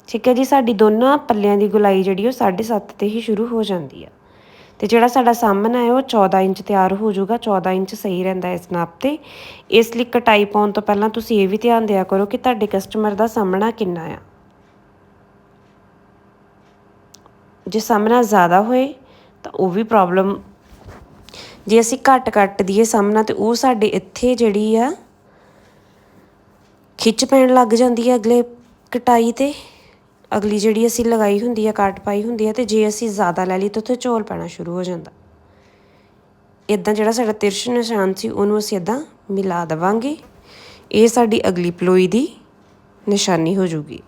Speaker 2: ਠੀਕ ਹੈ ਜੀ, ਸਾਡੀ ਦੋਨਾਂ ਪੱਲਿਆਂ ਦੀ ਗੁਲਾਈ ਜਿਹੜੀ ਉਹ 7.5 ਤੇ ਹੀ ਸ਼ੁਰੂ ਹੋ ਜਾਂਦੀ ਆ। ਤੇ ਜਿਹੜਾ ਸਾਡਾ ਸਾਹਮਣਾ ਹੈ ਉਹ 14 ਇੰਚ ਤਿਆਰ ਹੋ ਜਾਊਗਾ 14 ਇੰਚ ਸਹੀ ਰਹਿੰਦਾ ਇਸ ਨਾਪ ਤੇ। ਇਸ ਲਈ ਕਟਾਈ ਪਾਉਣ ਤੋਂ ਪਹਿਲਾਂ ਤੁਸੀਂ ਇਹ ਵੀ ਧਿਆਨ ਦਿਆ ਕਰੋ ਕਿ ਤੁਹਾਡੇ ਕਸਟਮਰ ਦਾ ਸਾਹਮਣਾ ਕਿੰਨਾ ਆ। ਜੇ ਸਾਹਮਣਾ ਜ਼ਿਆਦਾ ਹੋਏ, ਤਾਂ ਉਹ ਵੀ ਪ੍ਰੋਬਲਮ ਜੇ ਅਸੀਂ ਘੱਟ ਕੱਟ ਦਈਏ ਸਾਹਮਣਾ, ਤੇ ਉਹ ਸਾਡੇ ਇੱਥੇ ਜਿਹੜੀ ਆ, ਖਿੱਚ ਪੈਣ ਲੱਗ ਜਾਂਦੀ ਹੈ ਅਗਲੇ ਕਟਾਈ ਤੇ। ਅਗਲੀ ਜਿਹੜੀ ਅਸੀਂ ਲਗਾਈ ਹੁੰਦੀ ਆ ਕਾਟ ਪਾਈ ਹੁੰਦੀ ਆ ਤੇ ਜੇ ਅਸੀਂ ਜ਼ਿਆਦਾ ਲੈ ਲਈ ਤਾਂ ਉੱਥੇ ਝੋਲ ਪੈਣਾ ਸ਼ੁਰੂ ਹੋ ਜਾਂਦਾ। ਇਦਾਂ ਜਿਹੜਾ ਸਾਡਾ ਤਿਰਛ ਨਿਸ਼ਾਨ ਸੀ, ਉਹਨੂੰ ਅਸੀਂ ਇਦਾਂ ਮਿਲਾ ਦੇਵਾਂਗੇ। ਇਹ ਸਾਡੀ ਅਗਲੀ ਪਲੋਈ ਦੀ ਨਿਸ਼ਾਨੀ ਹੋ ਜੂਗੀ।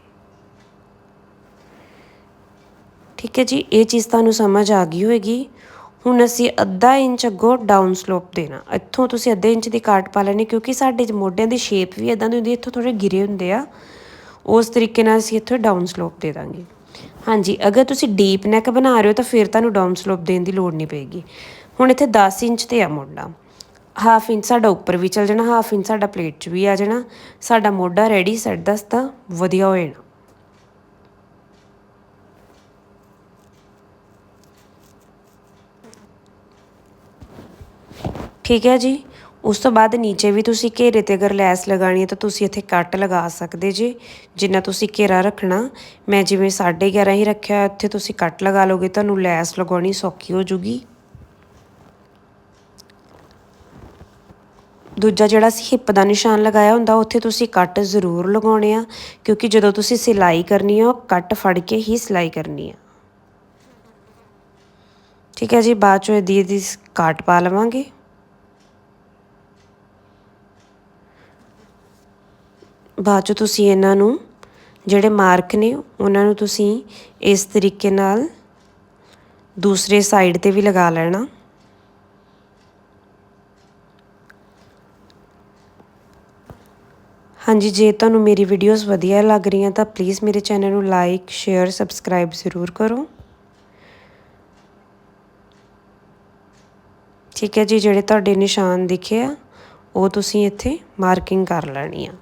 Speaker 2: ਠੀਕ ਹੈ ਜੀ, ਇਹ ਚੀਜ਼ ਤੁਹਾਨੂੰ ਸਮਝ ਆ ਗਈ ਹੋਏਗੀ। ਹੁਣ ਅਸੀਂ ਅੱਧਾ ਇੰਚ ਅੱਗੋਂ ਡਾਊਨ ਸਲੋਪ ਦੇਣਾ। ਇੱਥੋਂ ਤੁਸੀਂ ਅੱਧੇ ਇੰਚ ਦੀ ਕਾਟ ਪਾ ਲੈਣੀ, ਕਿਉਂਕਿ ਸਾਡੇ ਮੋਢਿਆਂ ਦੀ ਸ਼ੇਪ ਵੀ ਇਦਾਂ ਦੀ ਹੁੰਦੀ ਇੱਥੋਂ ਥੋੜੇ ਗਿਰੇ ਹੁੰਦੇ ਆ। ਉਸ ਤਰੀਕੇ ਨਾਲ ਅਸੀਂ ਇੱਥੇ ਡਾਊਨ ਸਲੋਪ ਦੇ ਦਾਂਗੇ। ਹਾਂਜੀ, ਅਗਰ ਤੁਸੀਂ ਡੀਪ ਨੈਕ ਬਣਾ ਰਹੇ ਹੋ ਤਾਂ ਫਿਰ ਤੁਹਾਨੂੰ ਡਾਊਨ ਸਲੋਪ ਦੇਣ ਦੀ ਲੋੜ ਨਹੀਂ ਪਏਗੀ। ਹੁਣ ਇੱਥੇ 10 ਇੰਚ ਤੇ ਆ ਮੋਢਾ। ਹਾਫ ਇੰਚ ਸਾਡਾ ਉੱਪਰ ਵੀ ਚੱਲ ਜਾਣਾ ਹਾਫ ਇੰਚ ਸਾਡਾ ਪਲੇਟ 'ਚ ਵੀ ਆ ਜਾਣਾ। ਸਾਡਾ ਮੋਢਾ ਰੈਡੀ ਸੈਟ ਦਸਤਾ ਵਧੀਆ ਹੋ ਜਾਣਾ ਠੀਕ ਹੈ ਜੀ? ਉਸ ਤੋਂ ਬਾਅਦ ਨੀਚੇ ਵੀ ਤੁਸੀਂ ਘੇਰੇ ਤੇ ਅਗਰ ਲੈਸ ਲਗਾਣੀ ਹੈ ਤਾਂ ਤੁਸੀਂ ਇੱਥੇ ਕੱਟ ਲਗਾ ਸਕਦੇ ਜੀ, ਜਿੰਨਾ ਤੁਸੀਂ ਘੇਰਾ ਰੱਖਣਾ। ਮੈਂ ਜਿਵੇਂ 11.5 ਹੀ ਰੱਖਿਆ ਇੱਥੇ ਤੁਸੀਂ ਕੱਟ ਲਗਾ ਲੋਗੇ ਤੁਹਾਨੂੰ ਲੈਸ ਲਗਾਉਣੀ ਸੌਖੀ ਹੋ ਜੂਗੀ। ਦੂਜਾ ਜਿਹੜਾ ਸੀ ਹਿੱਪ ਦਾ ਨਿਸ਼ਾਨ ਲਗਾਇਆ ਹੁੰਦਾ, ਉੱਥੇ ਤੁਸੀਂ ਕੱਟ ਜ਼ਰੂਰ ਲਗਾਉਣੇ ਆ, ਕਿਉਂਕਿ ਜਦੋਂ ਤੁਸੀਂ ਸਿਲਾਈ ਕਰਨੀ ਆ, ਉਹ ਕੱਟ ਫੜ ਕੇ ਹੀ ਸਿਲਾਈ ਕਰਨੀ ਆ। ਠੀਕ ਹੈ ਜੀ, ਬਾਅਦ ਚੋਂ ਇਹਦੀ ਇਹਦੀ ਕਾਟ ਪਾ ਲਵਾਂਗੇ। ਬਾਅਦ ਚ ਤੁਸੀਂ ਇਹਨਾਂ ਨੂੰ ਜਿਹੜੇ ਮਾਰਕ ਨੇ, ਉਹਨਾਂ ਨੂੰ ਤੁਸੀਂ ਇਸ ਤਰੀਕੇ ਨਾਲ ਦੂਸਰੇ ਸਾਈਡ ਤੇ ਵੀ ਲਗਾ ਲੈਣਾ। ਹਾਂਜੀ, ਜੇ ਤੁਹਾਨੂੰ ਮੇਰੀ ਵੀਡੀਓਜ਼ ਵਧੀਆ ਲੱਗ ਰਹੀਆਂ ਤਾਂ ਪਲੀਜ਼ ਮੇਰੇ ਚੈਨਲ ਨੂੰ ਲਾਈਕ ਸ਼ੇਅਰ ਸਬਸਕ੍ਰਾਈਬ ਜ਼ਰੂਰ ਕਰੋ। ਠੀਕ ਹੈ ਜੀ, ਜਿਹੜੇ ਤੁਹਾਡੇ ਨਿਸ਼ਾਨ ਦਿਖੇ ਆ ਉਹ ਤੁਸੀਂ ਇੱਥੇ ਮਾਰਕਿੰਗ ਕਰ ਲੈਣੀ ਆ।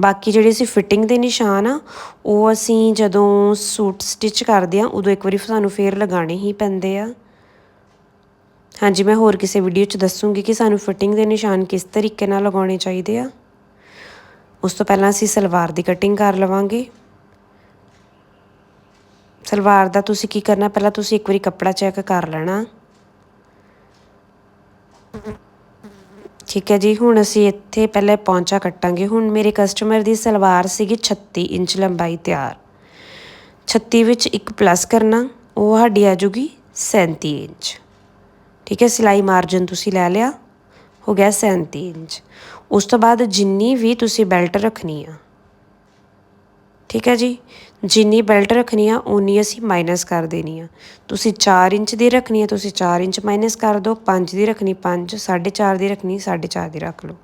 Speaker 2: ਬਾਕੀ ਜਿਹੜੇ ਅਸੀਂ ਫਿਟਿੰਗ ਦੇ ਨਿਸ਼ਾਨ ਆ, ਉਹ ਅਸੀਂ ਜਦੋਂ ਸੂਟ ਸਟਿਚ ਕਰਦੇ ਆ, ਉਦੋਂ ਇੱਕ ਵਾਰੀ ਸਾਨੂੰ ਫੇਰ ਲਗਾਣੇ ਹੀ ਪੈਂਦੇ ਆ। ਹਾਂਜੀ, ਮੈਂ ਹੋਰ ਕਿਸੇ ਵੀਡੀਓ 'ਚ ਦੱਸੂਗੀ ਕਿ ਸਾਨੂੰ ਫਿਟਿੰਗ ਦੇ ਨਿਸ਼ਾਨ ਕਿਸ ਤਰੀਕੇ ਨਾਲ ਲਗਾਉਣੇ ਚਾਹੀਦੇ ਆ। ਉਸ ਤੋਂ ਪਹਿਲਾਂ ਅਸੀਂ ਸਲਵਾਰ ਦੀ ਕਟਿੰਗ ਕਰ ਲਵਾਂਗੇ। ਸਲਵਾਰ ਦਾ ਤੁਸੀਂ ਕੀ ਕਰਨਾ, ਪਹਿਲਾਂ ਤੁਸੀਂ ਇੱਕ ਵਾਰੀ ਕੱਪੜਾ ਚੈੱਕ ਕਰ ਲੈਣਾ। ਠੀਕ ਹੈ ਜੀ, ਹੁਣ ਅਸੀਂ ਇੱਥੇ ਪਹਿਲੇ ਪੌਂਚਾ ਕੱਟਾਂਗੇ। ਹੁਣ ਮੇਰੇ ਕਸਟਮਰ ਦੀ ਸਲਵਾਰ ਸੀਗੀ 36 ਇੰਚ ਲੰਬਾਈ ਤਿਆਰ। 36 ਵਿੱਚ ਇੱਕ ਪਲੱਸ ਕਰਨਾ, ਉਹ ਸਾਡੀ ਆ ਜੂਗੀ 37 ਇੰਚ। ਠੀਕ ਹੈ, ਸਿਲਾਈ ਮਾਰਜਨ ਤੁਸੀਂ ਲੈ ਲਿਆ, ਹੋ ਗਿਆ 37 ਇੰਚ। ਉਸ ਤੋਂ ਬਾਅਦ ਜਿੰਨੀ ਵੀ ਤੁਸੀਂ ਬੈਲਟ ਰੱਖਣੀ ਆ। ਠੀਕ ਹੈ ਜੀ ਜਿੰਨੀ ਬੈਲਟ ਰੱਖਣੀ ਆ ਉਨੀ ਅਸੀਂ ਮਾਈਨਸ ਕਰ ਦੇਣੀ ਆ। ਤੁਸੀਂ 4 ਇੰਚ ਦੀ ਰੱਖਣੀ ਆ, ਤੁਸੀਂ 4 ਇੰਚ ਮਾਈਨਸ ਕਰ ਦਿਓ 5 ਦੀ ਰੱਖਣੀ 5 4.5 ਦੀ ਰੱਖਣੀ 4.5 ਦੀ ਰੱਖ ਲਓ।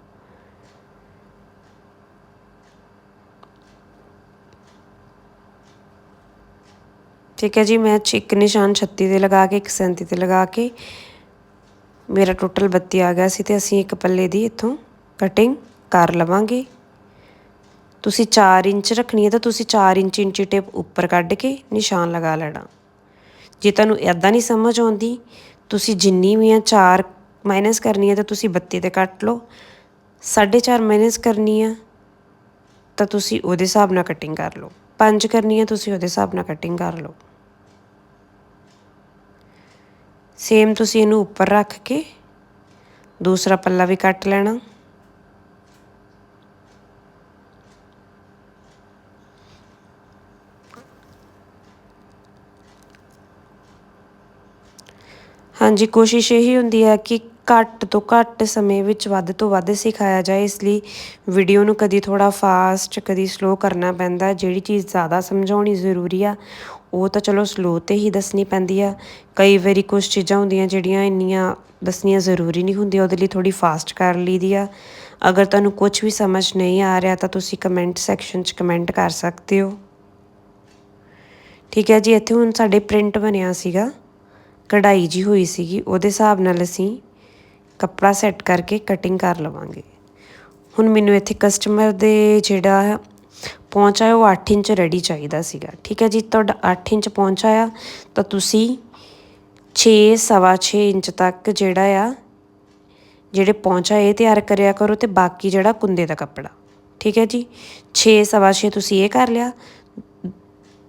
Speaker 2: ਠੀਕ ਹੈ ਜੀ, ਮੈਂ ਚ- ਇੱਕ ਨਿਸ਼ਾਨ 36 ਤੇ ਲਗਾ ਕੇ, ਇੱਕ 37 ਤੇ ਲਗਾ ਕੇ, ਮੇਰਾ ਟੋਟਲ 32 ਆ ਗਿਆ ਸੀ ਤੇ ਅਸੀਂ ਇੱਕ ਪੱਲੇ ਦੀ ਇੱਥੋਂ ਕਟਿੰਗ ਕਰ ਲਵਾਂਗੇ। ਤੁਸੀਂ 4 ਇੰਚ ਰੱਖਣੀ ਹੈ ਤਾਂ ਤੁਸੀਂ 4 ਇੰਚ ਇੰਚੀ ਟੇਪ ਉੱਪਰ ਕੱਢ ਕੇ ਨਿਸ਼ਾਨ ਲਗਾ ਲੈਣਾ। ਜੇ ਤੁਹਾਨੂੰ ਇਦਾਂ ਨਹੀਂ ਸਮਝ ਆਉਂਦੀ, ਤੁਸੀਂ ਜਿੰਨੀ ਵੀ ਆ 4 ਮਾਈਨਸ ਕਰਨੀ ਹੈ ਤਾਂ ਤੁਸੀਂ 32 ਤੇ ਕੱਟ ਲਓ। 4.5 ਮਾਈਨਸ ਕਰਨੀ ਆ ਤਾਂ ਤੁਸੀਂ ਉਹਦੇ ਹਿਸਾਬ ਨਾਲ ਕਟਿੰਗ ਕਰ ਲਓ। 5 ਕਰਨੀ ਹੈ ਤੁਸੀਂ ਉਹਦੇ ਹਿਸਾਬ ਨਾਲ ਕਟਿੰਗ ਕਰ ਲਓ। ਸੇਮ ਤੁਸੀਂ ਇਹਨੂੰ ਉੱਪਰ ਰੱਖ ਕੇ ਦੂਸਰਾ ਪੱਲਾ ਵੀ ਕੱਟ ਲੈਣਾ। ਹਾਂਜੀ, ਕੋਸ਼ਿਸ਼ ਇਹੀ ਹੁੰਦੀ ਹੈ ਕਿ ਘੱਟ ਤੋਂ ਘੱਟ ਸਮੇਂ ਵਿੱਚ ਵੱਧ ਤੋਂ ਵੱਧ ਸਿਖਾਇਆ ਜਾਏ। ਇਸ ਲਈ ਵੀਡੀਓ ਨੂੰ ਕਦੀ ਥੋੜਾ ਫਾਸਟ ਕਦੀ ਸਲੋ ਕਰਨਾ ਪੈਂਦਾ ਜਿਹੜੀ ਚੀਜ਼ ਜ਼ਿਆਦਾ ਸਮਝਾਉਣੀ ਜ਼ਰੂਰੀ ਆ, ਉਹ ਤਾਂ ਚਲੋ ਸਲੋ ਤੇ ਹੀ ਦੱਸਣੀ ਪੈਂਦੀ ਆ। ਕਈ ਵਾਰੀ ਕੁਝ ਚੀਜ਼ਾਂ ਹੁੰਦੀਆਂ ਜਿਹੜੀਆਂ ਇੰਨੀਆਂ ਦੱਸਣੀਆਂ ਜ਼ਰੂਰੀ ਨਹੀਂ ਹੁੰਦੀਆਂ, ਉਹਦੇ ਲਈ ਥੋੜੀ ਫਾਸਟ ਕਰ ਲਈਦੀ ਆ। ਅਗਰ ਤੁਹਾਨੂੰ ਕੁਝ ਵੀ ਸਮਝ ਨਹੀਂ ਆ ਰਿਹਾ, ਤਾਂ ਤੁਸੀਂ ਕਮੈਂਟ ਸੈਕਸ਼ਨ 'ਚ ਕਮੈਂਟ ਕਰ ਸਕਦੇ ਹੋ। ਠੀਕ ਹੈ ਜੀ, ਇੱਥੇ ਹੁਣ ਸਾਡੇ ਪ੍ਰਿੰਟ ਬਣਿਆ ਸੀਗਾ। ਕਢਾਈ ਜੀ ਹੋਈ ਸੀਗੀ, ਉਹਦੇ ਹਿਸਾਬ ਨਾਲ ਅਸੀਂ ਕੱਪੜਾ ਸੈੱਟ ਕਰਕੇ ਕਟਿੰਗ ਕਰ ਲਵਾਂਗੇ। ਹੁਣ ਮੈਨੂੰ ਇੱਥੇ ਕਸਟਮਰ ਦੇ ਜਿਹੜਾ ਪਹੁੰਚ ਹੈ, ਉਹ 8 ਇੰਚ ਰੈਡੀ ਚਾਹੀਦਾ ਸੀਗਾ। ਠੀਕ ਹੈ ਜੀ, ਤੁਹਾਡਾ 8 ਇੰਚ ਪਹੁੰਚਾ ਆ, ਤਾਂ ਤੁਸੀਂ 6 ਸਵਾ 6 ਇੰਚ ਤੱਕ ਜਿਹੜਾ ਆ, ਜਿਹੜੇ ਪਹੁੰਚਾ ਇਹ ਤਿਆਰ ਕਰਿਆ ਕਰੋ ਤੇ ਬਾਕੀ ਜਿਹੜਾ ਕੁੰਦੇ ਦਾ ਕੱਪੜਾ। ਠੀਕ ਹੈ ਜੀ 6 ਸਵਾ 6 ਤੁਸੀਂ ਇਹ ਕਰ ਲਿਆ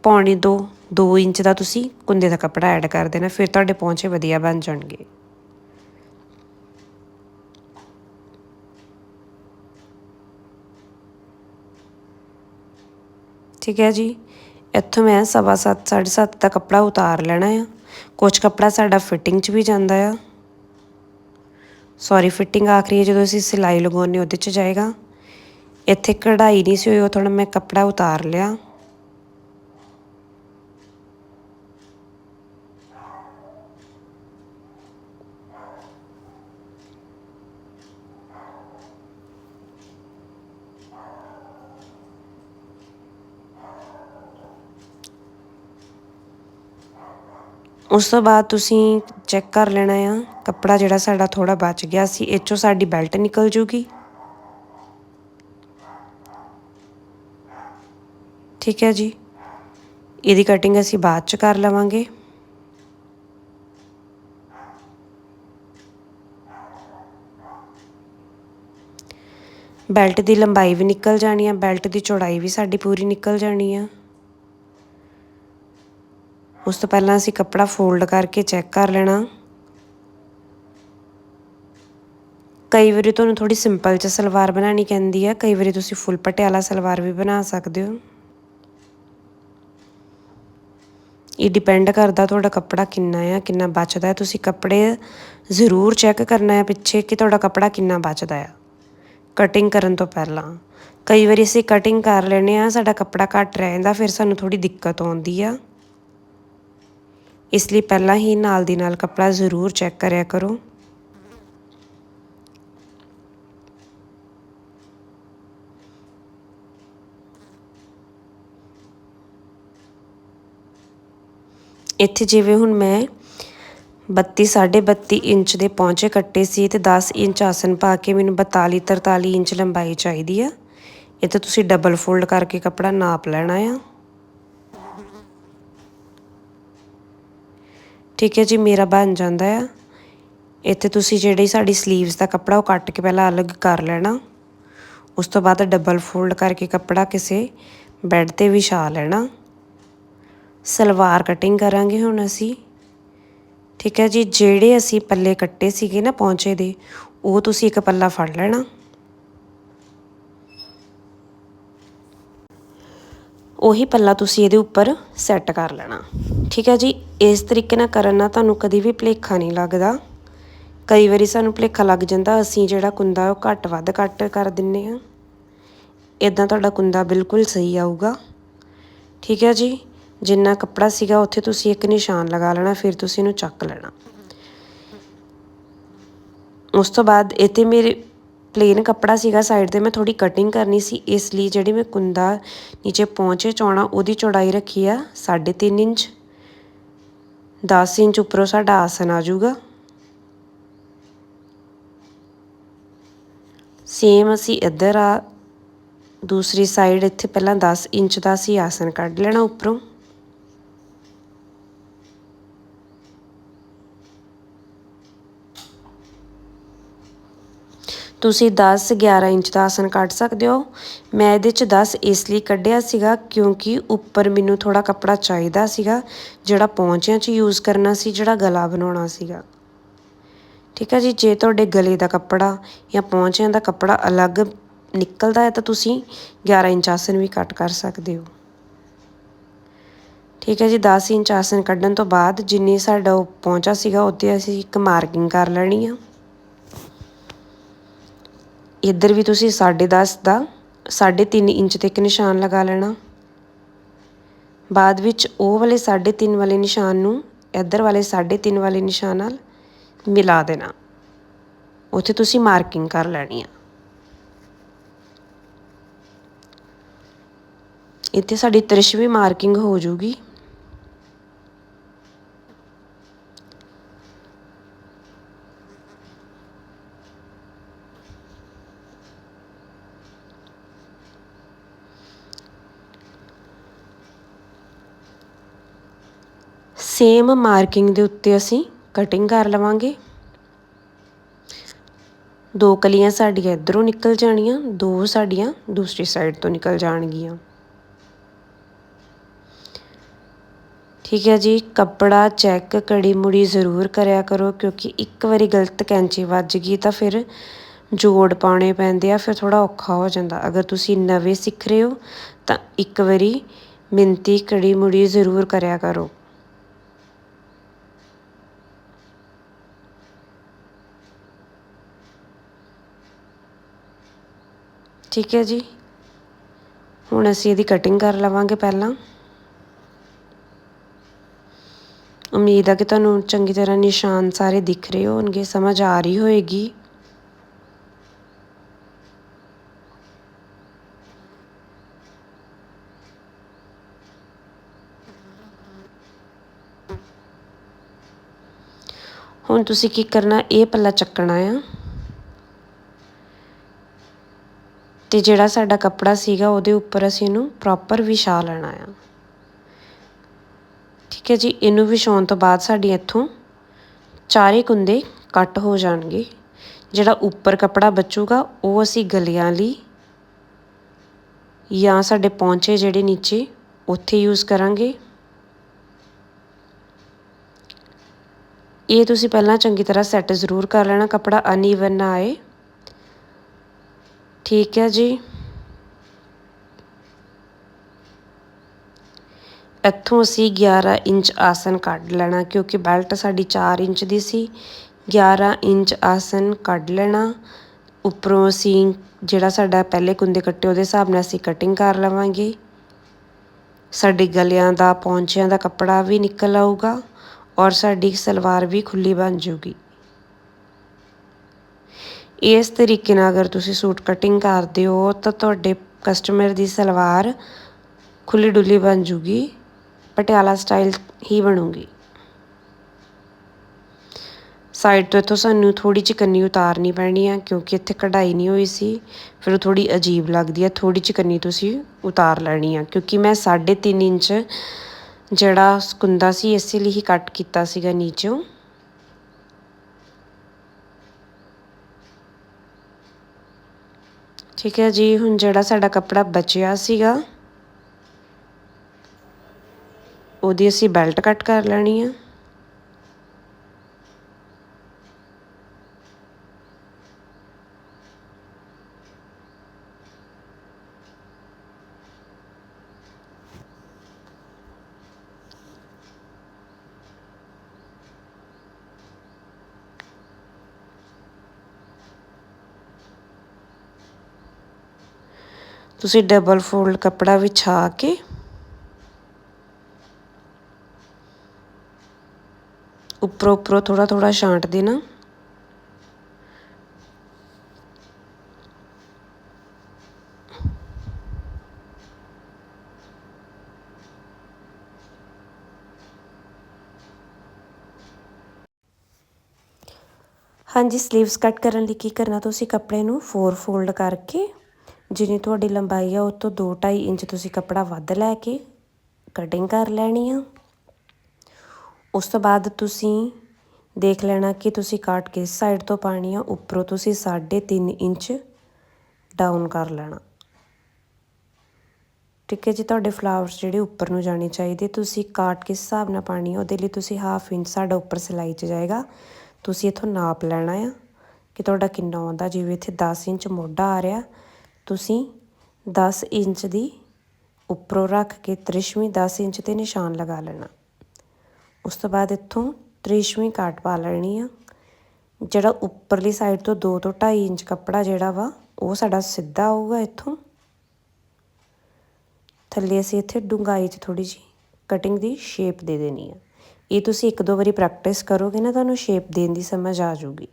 Speaker 2: ਪੌਣੀ 2 2 ਇੰਚ ਦਾ ਤੁਸੀਂ ਕੁੰਦੇ ਦਾ ਕੱਪੜਾ ਐਡ ਕਰ ਦੇਣਾ, ਫਿਰ ਤੁਹਾਡੇ ਪਹੁੰਚੇ ਵਧੀਆ ਬਣ ਜਾਣਗੇ। ਠੀਕ ਹੈ ਜੀ? ਇੱਥੋਂ ਮੈਂ ਸਵਾ ਸੱਤ, ਸਾਢੇ ਸੱਤ ਦਾ ਕੱਪੜਾ ਉਤਾਰ ਲੈਣਾ ਆ। ਕੁਝ ਕੱਪੜਾ ਸਾਡਾ ਫਿਟਿੰਗ 'ਚ ਵੀ ਜਾਂਦਾ ਆ। ਸੌਰੀ ਫਿਟਿੰਗ ਆਖਰੀ ਹੈ, ਜਦੋਂ ਅਸੀਂ ਸਿਲਾਈ ਲਗਾਉਂਦੇ ਉਹਦੇ 'ਚ ਜਾਏਗਾ। ਇੱਥੇ ਕਢਾਈ ਨਹੀਂ ਸੀ ਹੋਈ, ਉਹ ਥੋੜਾ ਮੈਂ ਕੱਪੜਾ ਉਤਾਰ ਲਿਆ। ਉਸ ਤੋਂ ਬਾਅਦ ਤੁਸੀਂ ਚੈੱਕ ਕਰ ਲੈਣਾ ਆ। ਕੱਪੜਾ ਜਿਹੜਾ ਸਾਡਾ ਥੋੜਾ ਬਚ ਗਿਆ ਸੀ, ਇਹ 'ਚੋਂ ਸਾਡੀ ਬੈਲਟ ਨਿਕਲ ਜੂਗੀ। ਠੀਕ ਹੈ ਜੀ। ਇਹਦੀ ਕਟਿੰਗ ਅਸੀਂ ਬਾਅਦ ਚ ਕਰ ਲਵਾਂਗੇ। ਬੈਲਟ ਦੀ ਲੰਬਾਈ ਵੀ ਨਿਕਲ ਜਾਣੀ ਆ ਬੈਲਟ ਦੀ ਚੌੜਾਈ ਵੀ ਸਾਡੀ ਪੂਰੀ ਨਿਕਲ ਜਾਣੀ ਆ। ਉਸ ਤੋਂ ਪਹਿਲਾਂ ਅਸੀਂ ਕੱਪੜਾ ਫੋਲਡ ਕਰਕੇ ਚੈੱਕ ਕਰ ਲੈਣਾ। ਕਈ ਵਾਰੀ ਤੁਹਾਨੂੰ ਥੋੜੀ ਸਿੰਪਲ ਚ ਸਲਵਾਰ ਬਣਾਉਣੀ ਕਹਿੰਦੀ ਆ, ਕਈ ਵਾਰੀ ਤੁਸੀਂ ਫੁੱਲ ਪਟਿਆਲਾ ਸਲਵਾਰ ਵੀ ਬਣਾ ਸਕਦੇ ਹੋ। ਇਹ ਡਿਪੈਂਡ ਕਰਦਾ ਤੁਹਾਡਾ ਕੱਪੜਾ ਕਿੰਨਾ ਆ, ਕਿੰਨਾ ਬਚਦਾ ਹੈ। ਤੁਸੀਂ ਕੱਪੜੇ ਜ਼ਰੂਰ ਚੈੱਕ ਕਰਨਾ ਹੈ ਪਿੱਛੇ ਕਿ ਤੁਹਾਡਾ ਕੱਪੜਾ ਕਿੰਨਾ ਬਚਦਾ ਆ। ਕਟਿੰਗ ਕਰਨ ਤੋਂ ਪਹਿਲਾਂ। ਕਈ ਵਾਰੀ ਅਸੀਂ ਕਟਿੰਗ ਕਰ ਲੈਨੇ ਆ ਸਾਡਾ ਕੱਪੜਾ ਘੱਟ ਰਹਿ ਜਾਂਦਾ ਫਿਰ ਸਾਨੂੰ ਥੋੜੀ ਦਿੱਕਤ ਆਉਂਦੀ ਆ। ਇਸ ਲਈ ਪਹਿਲਾਂ ਹੀ ਨਾਲ ਦੀ ਨਾਲ ਕੱਪੜਾ ਜ਼ਰੂਰ ਚੈੱਕ ਕਰਿਆ ਕਰੋ। ਇੱਥੇ ਜਿਵੇਂ ਹੁਣ ਮੈਂ 32 32.5 ਇੰਚ ਦੇ ਪਹੁੰਚੇ ਕੱਟੇ ਸੀ ਤੇ 10 ਇੰਚ ਆਸਨ ਪਾ ਕੇ ਮੈਨੂੰ 42 43 ਇੰਚ ਲੰਬਾਈ ਚਾਹੀਦੀ ਆ। ਇਹ ਤਾਂ ਤੁਸੀਂ ਡਬਲ ਫੋਲਡ ਕਰਕੇ ਕੱਪੜਾ ਨਾਪ ਲੈਣਾ ਆ। ਠੀਕ ਹੈ ਜੀ, ਮੇਰਾ ਬਣ ਜਾਂਦਾ ਆ। ਇੱਥੇ ਤੁਸੀਂ ਜਿਹੜੀ ਸਾਡੀ ਸਲੀਵਸ ਦਾ ਕੱਪੜਾ ਉਹ ਕੱਟ ਕੇ ਪਹਿਲਾਂ ਅਲੱਗ ਕਰ ਲੈਣਾ। ਉਸ ਤੋਂ ਬਾਅਦ ਡਬਲ ਫੋਲਡ ਕਰਕੇ ਕੱਪੜਾ ਕਿਸੇ ਬੈੱਡ ਤੇ ਵਿਛਾ ਲੈਣਾ। ਸਲਵਾਰ ਕਟਿੰਗ ਕਰਾਂਗੇ ਹੁਣ ਅਸੀਂ। ਠੀਕ ਹੈ ਜੀ, ਜਿਹੜੇ ਅਸੀਂ ਪੱਲੇ ਕੱਟੇ ਸੀਗੇ ਨਾ ਪੌਂਚੇ ਦੇ, ਉਹ ਤੁਸੀਂ ਇੱਕ ਪੱਲਾ ਫੜ ਲੈਣਾ। ਉਹੀ ਪੱਲਾ ਤੁਸੀਂ ਇਹਦੇ ਉੱਪਰ ਸੈੱਟ ਕਰ ਲੈਣਾ। ਠੀਕ ਹੈ ਜੀ, ਇਸ ਤਰੀਕੇ ਨਾਲ ਕਰਨ ਨਾਲ ਤੁਹਾਨੂੰ ਕਦੀ ਵੀ ਭਲੇਖਾ ਨਹੀਂ ਲੱਗਦਾ। ਕਈ ਵਾਰੀ ਸਾਨੂੰ ਭਲੇਖਾ ਲੱਗ ਜਾਂਦਾ, ਅਸੀਂ ਜਿਹੜਾ ਕੁੰਦਾ ਉਹ ਘੱਟ ਵੱਧ ਕੱਟ ਕਰ ਦਿੰਨੇ ਆ ਇਦਾਂ ਤੁਹਾਡਾ ਕੁੰਦਾ ਬਿਲਕੁਲ ਸਹੀ ਆਊਗਾ। ਠੀਕ ਹੈ ਜੀ, ਜਿੰਨਾ ਕੱਪੜਾ ਸੀਗਾ ਉੱਥੇ ਤੁਸੀਂ ਇੱਕ ਨਿਸ਼ਾਨ ਲਗਾ ਲੈਣਾ, ਫਿਰ ਤੁਸੀਂ ਇਹਨੂੰ ਚੱਕ ਲੈਣਾ। ਉਸ ਤੋਂ ਬਾਅਦ ਇੱਥੇ ਮੇਰੇ ਪਲੇਨ ਕੱਪੜਾ ਸੀਗਾ ਸਾਈਡ ਤੇ ਮੈਂ ਥੋੜੀ ਕਟਿੰਗ ਕਰਨੀ ਸੀ, ਇਸ ਲਈ ਜਿਹੜੀ ਮੈਂ ਕੁੰਦਾ ਨੀਚੇ ਪਹੁੰਚੇ ਚੌਣਾ ਉਹਦੀ ਚੌੜਾਈ ਰੱਖੀ ਆ 3.5 ਇੰਚ। 10 ਇੰਚ ਉੱਪਰੋਂ ਸਾਡਾ ਆਸਨ ਆ ਜਾਊਗਾ। ਸੇਮ ਅਸੀਂ ਇੱਧਰ ਆ, ਦੂਸਰੀ ਸਾਈਡ ਇੱਥੇ ਪਹਿਲਾਂ 10 ਇੰਚ ਦਾ ਅਸੀਂ ਆਸਨ ਕੱਢ ਲੈਣਾ ਉੱਪਰੋਂ। ਤੁਸੀਂ 10 11 ਇੰਚ ਦਾ ਆਸਨ ਕੱਢ ਸਕਦੇ ਹੋ। ਮੈਂ ਇਹਦੇ ਚ 10 ਇਸ ਲਈ ਕੱਢਿਆ ਸੀਗਾ ਕਿਉਂਕਿ ਉੱਪਰ ਮੈਨੂੰ ਥੋੜਾ ਕੱਪੜਾ ਚਾਹੀਦਾ ਸੀਗਾ, ਜਿਹੜਾ ਪੌਂਚਿਆਂ 'ਚ ਯੂਜ਼ ਕਰਨਾ ਸੀ, ਜਿਹੜਾ ਗਲਾ ਬਣਾਉਣਾ ਸੀਗਾ। ਠੀਕ ਹੈ ਜੀ, ਜੇ ਤੁਹਾਡੇ ਗਲੇ ਦਾ ਕੱਪੜਾ ਜਾਂ ਪੌਂਚਿਆਂ ਦਾ ਕੱਪੜਾ ਅਲੱਗ ਨਿਕਲਦਾ ਹੈ ਤਾਂ ਤੁਸੀਂ 11 ਇੰਚ ਆਸਨ ਵੀ ਕੱਟ ਕਰ ਸਕਦੇ ਹੋ। ਠੀਕ ਹੈ ਜੀ 10 ਇੰਚ ਆਸਨ ਕੱਢਣ ਤੋਂ ਬਾਅਦ ਜਿੰਨੀ ਸਾਡਾ ਉਹ ਪਹੁੰਚਾ ਸੀਗਾ ਉੱਤੇ ਅਸੀਂ ਇੱਕ ਮਾਰਕਿੰਗ ਕਰ ਲੈਣੀ ਆ। ਇੱਧਰ ਵੀ ਤੁਸੀਂ 10.5 ਦਾ 3.5 ਇੰਚ ਤੇ ਇੱਕ ਨਿਸ਼ਾਨ ਲਗਾ ਲੈਣਾ। ਬਾਅਦ ਵਿੱਚ ਉਹ ਵਾਲੇ 3.5 ਵਾਲੇ ਨਿਸ਼ਾਨ ਨੂੰ ਇੱਧਰ ਵਾਲੇ 3.5 ਵਾਲੇ ਨਿਸ਼ਾਨ ਨਾਲ ਮਿਲਾ ਦੇਣਾ। ਉੱਥੇ ਤੁਸੀਂ ਮਾਰਕਿੰਗ ਕਰ ਲੈਣੀ ਆ। ਇੱਥੇ ਸਾਡੀ ਤ੍ਰਿਸ਼ਵੀ ਮਾਰਕਿੰਗ ਹੋ ਜੂਗੀ। ਸੇਮ ਮਾਰਕਿੰਗ ਦੇ ਉੱਤੇ ਅਸੀਂ ਕਟਿੰਗ ਕਰ ਲਵਾਂਗੇ। ਦੋ ਕਲੀਆਂ ਸਾਡੀਆਂ ਇਧਰੋਂ ਨਿਕਲ ਜਾਣੀਆਂ, ਦੋ ਸਾਡੀਆਂ ਦੂਸਰੀ ਸਾਈਡ ਤੋਂ ਨਿਕਲ ਜਾਣਗੀਆਂ। ਠੀਕ ਹੈ ਜੀ, ਕੱਪੜਾ ਚੈੱਕ ਕੜੀ ਮੁੜੀ ਜ਼ਰੂਰ ਕਰਿਆ ਕਰੋ, ਕਿਉਂਕਿ ਇੱਕ ਵਾਰੀ ਗਲਤ ਕੈਂਚੀ ਵੱਜ ਗਈ ਤਾਂ ਫਿਰ ਜੋੜ ਪਾਉਣੇ ਪੈਂਦੇ ਆ, ਫਿਰ ਥੋੜਾ ਔਖਾ ਹੋ ਜਾਂਦਾ। ਅਗਰ ਤੁਸੀਂ ਨਵੇਂ ਸਿੱਖ ਰਹੇ ਹੋ ਤਾਂ ਇੱਕ ਵਾਰੀ ਮਿੰਤੀ ਕੜੀ ਮੁੜੀ ਜ਼ਰੂਰ ਕਰਿਆ ਕਰੋ। ਠੀਕ ਹੈ ਜੀ। ਹੁਣ ਅਸੀਂ ਇਹਦੀ ਕਟਿੰਗ ਕਰ ਲਵਾਂਗੇ ਪਹਿਲਾਂ। ਉਮੀਦ ਹੈ ਕਿ ਤੁਹਾਨੂੰ ਚੰਗੀ ਤਰ੍ਹਾਂ ਨਿਸ਼ਾਨ ਸਾਰੇ ਦਿਖ ਰਹੇ ਹੋਣਗੇ, ਸਮਝ ਆ ਰਹੀ ਹੋਏਗੀ। ਹੁਣ ਤੁਸੀਂ ਕੀ ਕਰਨਾ, ਇਹ ਪੱਲਾ ਚੱਕਣਾ ਆ। ਤੇ ਜਿਹੜਾ ਸਾਡਾ ਕੱਪੜਾ ਸੀਗਾ ਉਹਦੇ ਉੱਪਰ ਅਸੀਂ ਇਹਨੂੰ ਪ੍ਰੋਪਰ ਵਿਛਾ ਲੈਣਾ ਆ। ਠੀਕ ਹੈ ਜੀ, ਇਹਨੂੰ ਵਿਛਾਉਣ ਤੋਂ ਬਾਅਦ ਸਾਡੀ ਇੱਥੋਂ ਚਾਰੇ ਕੁੰਦੇ ਕੱਟ ਹੋ ਜਾਣਗੇ। ਜਿਹੜਾ ਉੱਪਰ ਕੱਪੜਾ ਬਚੂਗਾ, ਉਹ ਅਸੀਂ ਗਲਿਆਂ ਲਈ ਜਾਂ ਸਾਡੇ ਪੌਂਚੇ ਜਿਹੜੇ ਨੀਚੇ, ਉੱਥੇ ਯੂਜ਼ ਕਰਾਂਗੇ। ਇਹ ਤੁਸੀਂ ਪਹਿਲਾਂ ਚੰਗੀ ਤਰ੍ਹਾਂ ਸੈੱਟ ਜ਼ਰੂਰ ਕਰ ਲੈਣਾ, ਕੱਪੜਾ ਅਨਈਵਨ ਨਾ ਆਏ। ਠੀਕ ਹੈ ਜੀ। ਇੱਥੋਂ ਅਸੀਂ 11 ਇੰਚ ਆਸਨ ਕੱਢ ਲੈਣਾ, ਕਿਉਂਕਿ ਬੈਲਟ ਸਾਡੀ 4 ਇੰਚ ਦੀ ਸੀ। 11 ਇੰਚ ਆਸਨ ਕੱਢ ਲੈਣਾ। ਉੱਪਰੋਂ ਅਸੀਂ ਜਿਹੜਾ ਸਾਡਾ ਪਹਿਲੇ ਕੁੰਦੇ ਕੱਟੇ, ਉਹਦੇ ਹਿਸਾਬ ਨਾਲ ਅਸੀਂ ਕਟਿੰਗ ਕਰ ਲਵਾਂਗੇ। ਸਾਡੇ ਗਲਿਆਂ ਦਾ, ਪੌਂਚਿਆਂ ਦਾ ਕੱਪੜਾ ਵੀ ਨਿਕਲ ਆਊਗਾ ਔਰ ਸਾਡੀ ਸਲਵਾਰ ਵੀ ਖੁੱਲੀ ਬਣ ਜੂਗੀ ਇਸ ਤਰੀਕੇ ਨਾਲ ਅਗਰ ਤੁਸੀਂ ਸੂਟ ਕਟਿੰਗ ਕਰਦੇ ਹੋ, ਤਾਂ ਤੁਹਾਡੇ ਕਸਟਮਰ ਦੀ ਸਲਵਾਰ ਖੁੱਲੀ ਡੁੱਲੀ ਬਣ ਜੂਗੀ, ਪਟਿਆਲਾ ਸਟਾਈਲ ਹੀ ਬਣੂਗੀ। ਸਾਈਡ ਤੋਂ ਇੱਥੋਂ ਸਾਨੂੰ ਥੋੜੀ ਚਿਕਨੀ ਉਤਾਰਨੀ ਪੈਣੀ ਆ, ਕਿਉਂਕਿ ਇੱਥੇ ਕਢਾਈ ਨਹੀਂ ਹੋਈ ਸੀ, ਫਿਰ ਉਹ ਥੋੜੀ ਅਜੀਬ ਲੱਗਦੀ ਆ ਥੋੜੀ ਚਿਕਨੀ ਤੁਸੀਂ ਉਤਾਰ ਲੈਣੀ ਆ, ਕਿਉਂਕਿ ਮੈਂ 3.5 ਇੰਚ ਜਿਹੜਾ ਕੁੰਦਾ ਸੀ, ਇਸੇ ਲਈ ਹੀ ਕੱਟ ਕੀਤਾ ਸੀਗਾ ਨੀਚੋਂ। ਠੀਕ ਹੈ ਜੀ, ਹੁਣ ਜਿਹੜਾ ਸਾਡਾ ਕੱਪੜਾ ਬਚਿਆ ਸੀਗਾ, ਉਹਦੀ ਅਸੀਂ ਬੈਲਟ ਕੱਟ ਕਰ ਲੈਣੀ ਆ। ਤੁਸੀਂ ਡਬਲ ਫੋਲਡ ਕੱਪੜਾ ਵਿਛਾ ਕੇ ਉੱਪਰੋਂ ਉੱਪਰੋਂ ਥੋੜਾ ਥੋੜਾ ਛਾਂਟ ਦੇਣਾ। ਹਾਂਜੀ ਸਲੀਵਸ ਕੱਟ ਕਰਨ ਲਈ ਕੀ ਕਰਨਾ ਤੁਸੀਂ ਕੱਪੜੇ ਨੂੰ ਫੋਰ ਫੋਲਡ ਕਰਕੇ ਜਿੰਨੀ ਤੁਹਾਡੀ ਲੰਬਾਈ ਆ, ਉਹ ਤੋਂ 2.5 ਇੰਚ ਤੁਸੀਂ ਕੱਪੜਾ ਵੱਧ ਲੈ ਕੇ ਕਟਿੰਗ ਕਰ ਲੈਣੀ ਆ। ਉਸ ਤੋਂ ਬਾਅਦ ਤੁਸੀਂ ਦੇਖ ਲੈਣਾ ਕਿ ਤੁਸੀਂ ਕਾਟ ਕਿਸ ਸਾਈਡ ਤੋਂ ਪਾਣੀ ਆ, ਉੱਪਰੋਂ ਤੁਸੀਂ 3.5 ਇੰਚ ਡਾਊਨ ਕਰ ਲੈਣਾ। ਠੀਕ ਹੈ ਜੀ, ਤੁਹਾਡੇ ਫਲਾਵਰਸ ਜਿਹੜੇ ਉੱਪਰ ਨੂੰ ਜਾਣੇ ਚਾਹੀਦੇ, ਤੁਸੀਂ ਕਾਟ ਕਿਸ ਹਿਸਾਬ ਨਾਲ ਪਾਣੀ ਆ, ਉਹਦੇ ਲਈ ਤੁਸੀਂ ਹਾਫ ਇੰਚ ਸਾਡਾ ਉੱਪਰ ਸਿਲਾਈ 'ਚ ਜਾਏਗਾ। ਤੁਸੀਂ ਇਥੋਂ ਨਾਪ ਲੈਣਾ ਆ ਕਿ ਤੁਹਾਡਾ ਕਿੰਨਾ ਆਉਂਦਾ, ਜਿਵੇਂ ਇੱਥੇ 10 ਇੰਚ ਮੋਢਾ ਆ ਰਿਹਾ ਤੁਸੀਂ 10 ਇੰਚ ਦੀ ਉੱਪਰੋਂ ਰੱਖ ਕੇ ਤ੍ਰਿਸ਼ਵੀਂ 10 ਇੰਚ ਤੇ ਨਿਸ਼ਾਨ ਲਗਾ ਲੈਣਾ। ਉਸ ਤੋਂ ਬਾਅਦ ਇੱਥੋਂ ਤ੍ਰਿਸ਼ਵੀਂ ਕਾਟ ਪਾ ਲੈਣੀ ਆ। ਜਿਹੜਾ ਉੱਪਰਲੀ ਸਾਈਡ ਤੋਂ 2 ਤੋਂ 2.5 ਇੰਚ ਕੱਪੜਾ ਜਿਹੜਾ ਵਾ, ਉਹ ਸਾਡਾ ਸਿੱਧਾ ਆਊਗਾ ਇੱਥੋਂ। ਥੱਲੇ ਅਸੀਂ ਇੱਥੇ ਡੂੰਘਾਈ 'ਚ ਥੋੜੀ ਜੀ ਕਟਿੰਗ ਦੀ ਸ਼ੇਪ ਦੇ ਦੇਣੀ ਆ। ਇਹ ਤੁਸੀਂ ਇੱਕ ਦੋ ਵਾਰੀ ਪ੍ਰੈਕਟਿਸ ਕਰੋਗੇ ਨਾ, ਤੁਹਾਨੂੰ ਸ਼ੇਪ ਦੇਣ ਦੀ ਸਮਝ ਆ ਜਾਊਗੀ।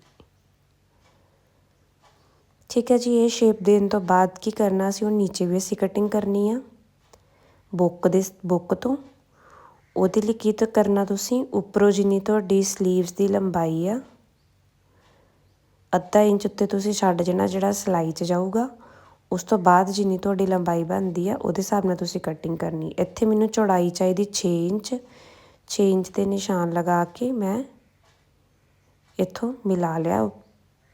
Speaker 2: ਠੀਕ ਹੈ ਜੀ, ਇਹ ਸ਼ੇਪ ਦੇਣ ਤੋਂ ਬਾਅਦ ਕੀ ਕਰਨਾ ਸੀ, ਉਹ ਨੀਚੇ ਵੀ ਅਸੀਂ ਕਟਿੰਗ ਕਰਨੀ ਆ। ਬੁੱਕ ਦੇ ਬੁੱਕ ਤੋਂ। ਉਹਦੇ ਲਈ ਕੀ ਕਰਨਾ ਤੁਸੀਂ, ਉੱਪਰੋਂ ਜਿੰਨੀ ਤੁਹਾਡੀ ਸਲੀਵਸ ਦੀ ਲੰਬਾਈ ਆ, ਅੱਧਾ ਇੰਚ ਉੱਤੇ ਤੁਸੀਂ ਛੱਡ ਜਾਣਾ ਜਿਹੜਾ ਸਿਲਾਈ 'ਚ ਜਾਊਗਾ। ਉਸ ਤੋਂ ਬਾਅਦ ਜਿੰਨੀ ਤੁਹਾਡੀ ਲੰਬਾਈ ਬਣਦੀ ਆ, ਉਹਦੇ ਹਿਸਾਬ ਨਾਲ ਤੁਸੀਂ ਕਟਿੰਗ ਕਰਨੀ। ਇੱਥੇ ਮੈਨੂੰ ਚੌੜਾਈ ਚਾਹੀਦੀ 6 ਇੰਚ 6 ਇੰਚ ਦੇ ਨਿਸ਼ਾਨ ਲਗਾ ਕੇ ਮੈਂ ਇੱਥੋਂ ਮਿਲਾ ਲਿਆ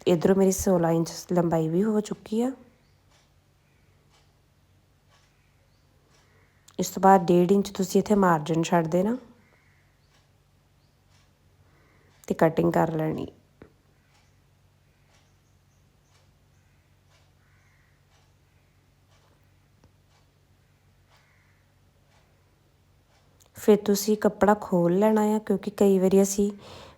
Speaker 2: ਇਧਰੋਂ ਮੇਰੀ 16 ਇੰਚ ਲੰਬਾਈ ਵੀ ਹੋ ਚੁੱਕੀ ਆ। ਇਸ ਤੋਂ ਬਾਅਦ 1.5 ਇੰਚ ਤੁਸੀਂ ਇੱਥੇ ਮਾਰਜਨ ਛੱਡ ਦੇਣਾ ਤੇ ਕਟਿੰਗ ਕਰ ਲੈਣੀ। ਫਿਰ ਤੁਸੀਂ ਕੱਪੜਾ ਖੋਲ ਲੈਣਾ ਆ ਕਿਉਂਕਿ ਕਈ ਵਾਰੀ ਅਸੀਂ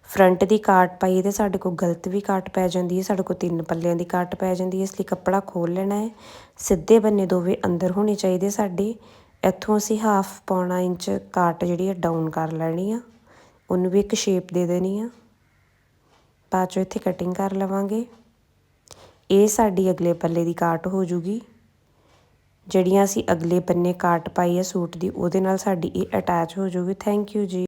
Speaker 2: ਫਰੰਟ ਦੀ ਕਾਟ ਪਾਈ ਤੇ ਸਾਡੇ ਕੋਲ ਗਲਤ ਵੀ ਕਾਟ ਪੈ ਜਾਂਦੀ ਹੈ, ਸਾਡੇ ਕੋਲ ਤਿੰਨ ਪੱਲਿਆਂ ਦੀ ਕਾਟ ਪੈ ਜਾਂਦੀ ਹੈ, ਇਸ ਲਈ ਕੱਪੜਾ ਖੋਲ ਲੈਣਾ ਹੈ। ਸਿੱਧੇ ਬੰਨੇ ਦੋਵੇਂ ਅੰਦਰ ਹੋਣੇ ਚਾਹੀਦੇ ਸਾਡੇ। ਇੱਥੋਂ ਅਸੀਂ ਹਾਫ ਪੌਣਾ ਇੰਚ ਕਾਟ ਜਿਹੜੀ ਹੈ ਡਾਊਨ ਕਰ ਲੈਣੀ ਆ। ਉਹਨੂੰ ਵੀ ਇੱਕ ਸ਼ੇਪ ਦੇ ਦੇਣੀ ਆ। ਬਾਅਦ ਚੋਂ ਇੱਥੇ ਕਟਿੰਗ ਕਰ ਲਵਾਂਗੇ। ਇਹ ਸਾਡੀ ਅਗਲੇ ਪੱਲੇ ਦੀ ਕਾਟ ਹੋ ਜੂਗੀ। ਜਿਹੜੀਆਂ ਅਸੀਂ ਅਗਲੇ ਬੰਨੇ ਕਾਟ ਪਾਈ ਹੈ ਸੂਟ ਦੀ, ਉਹਦੇ ਨਾਲ ਸਾਡੀ ਇਹ ਅਟੈਚ ਹੋ ਜੂਗੀ। ਥੈਂਕ ਯੂ ਜੀ।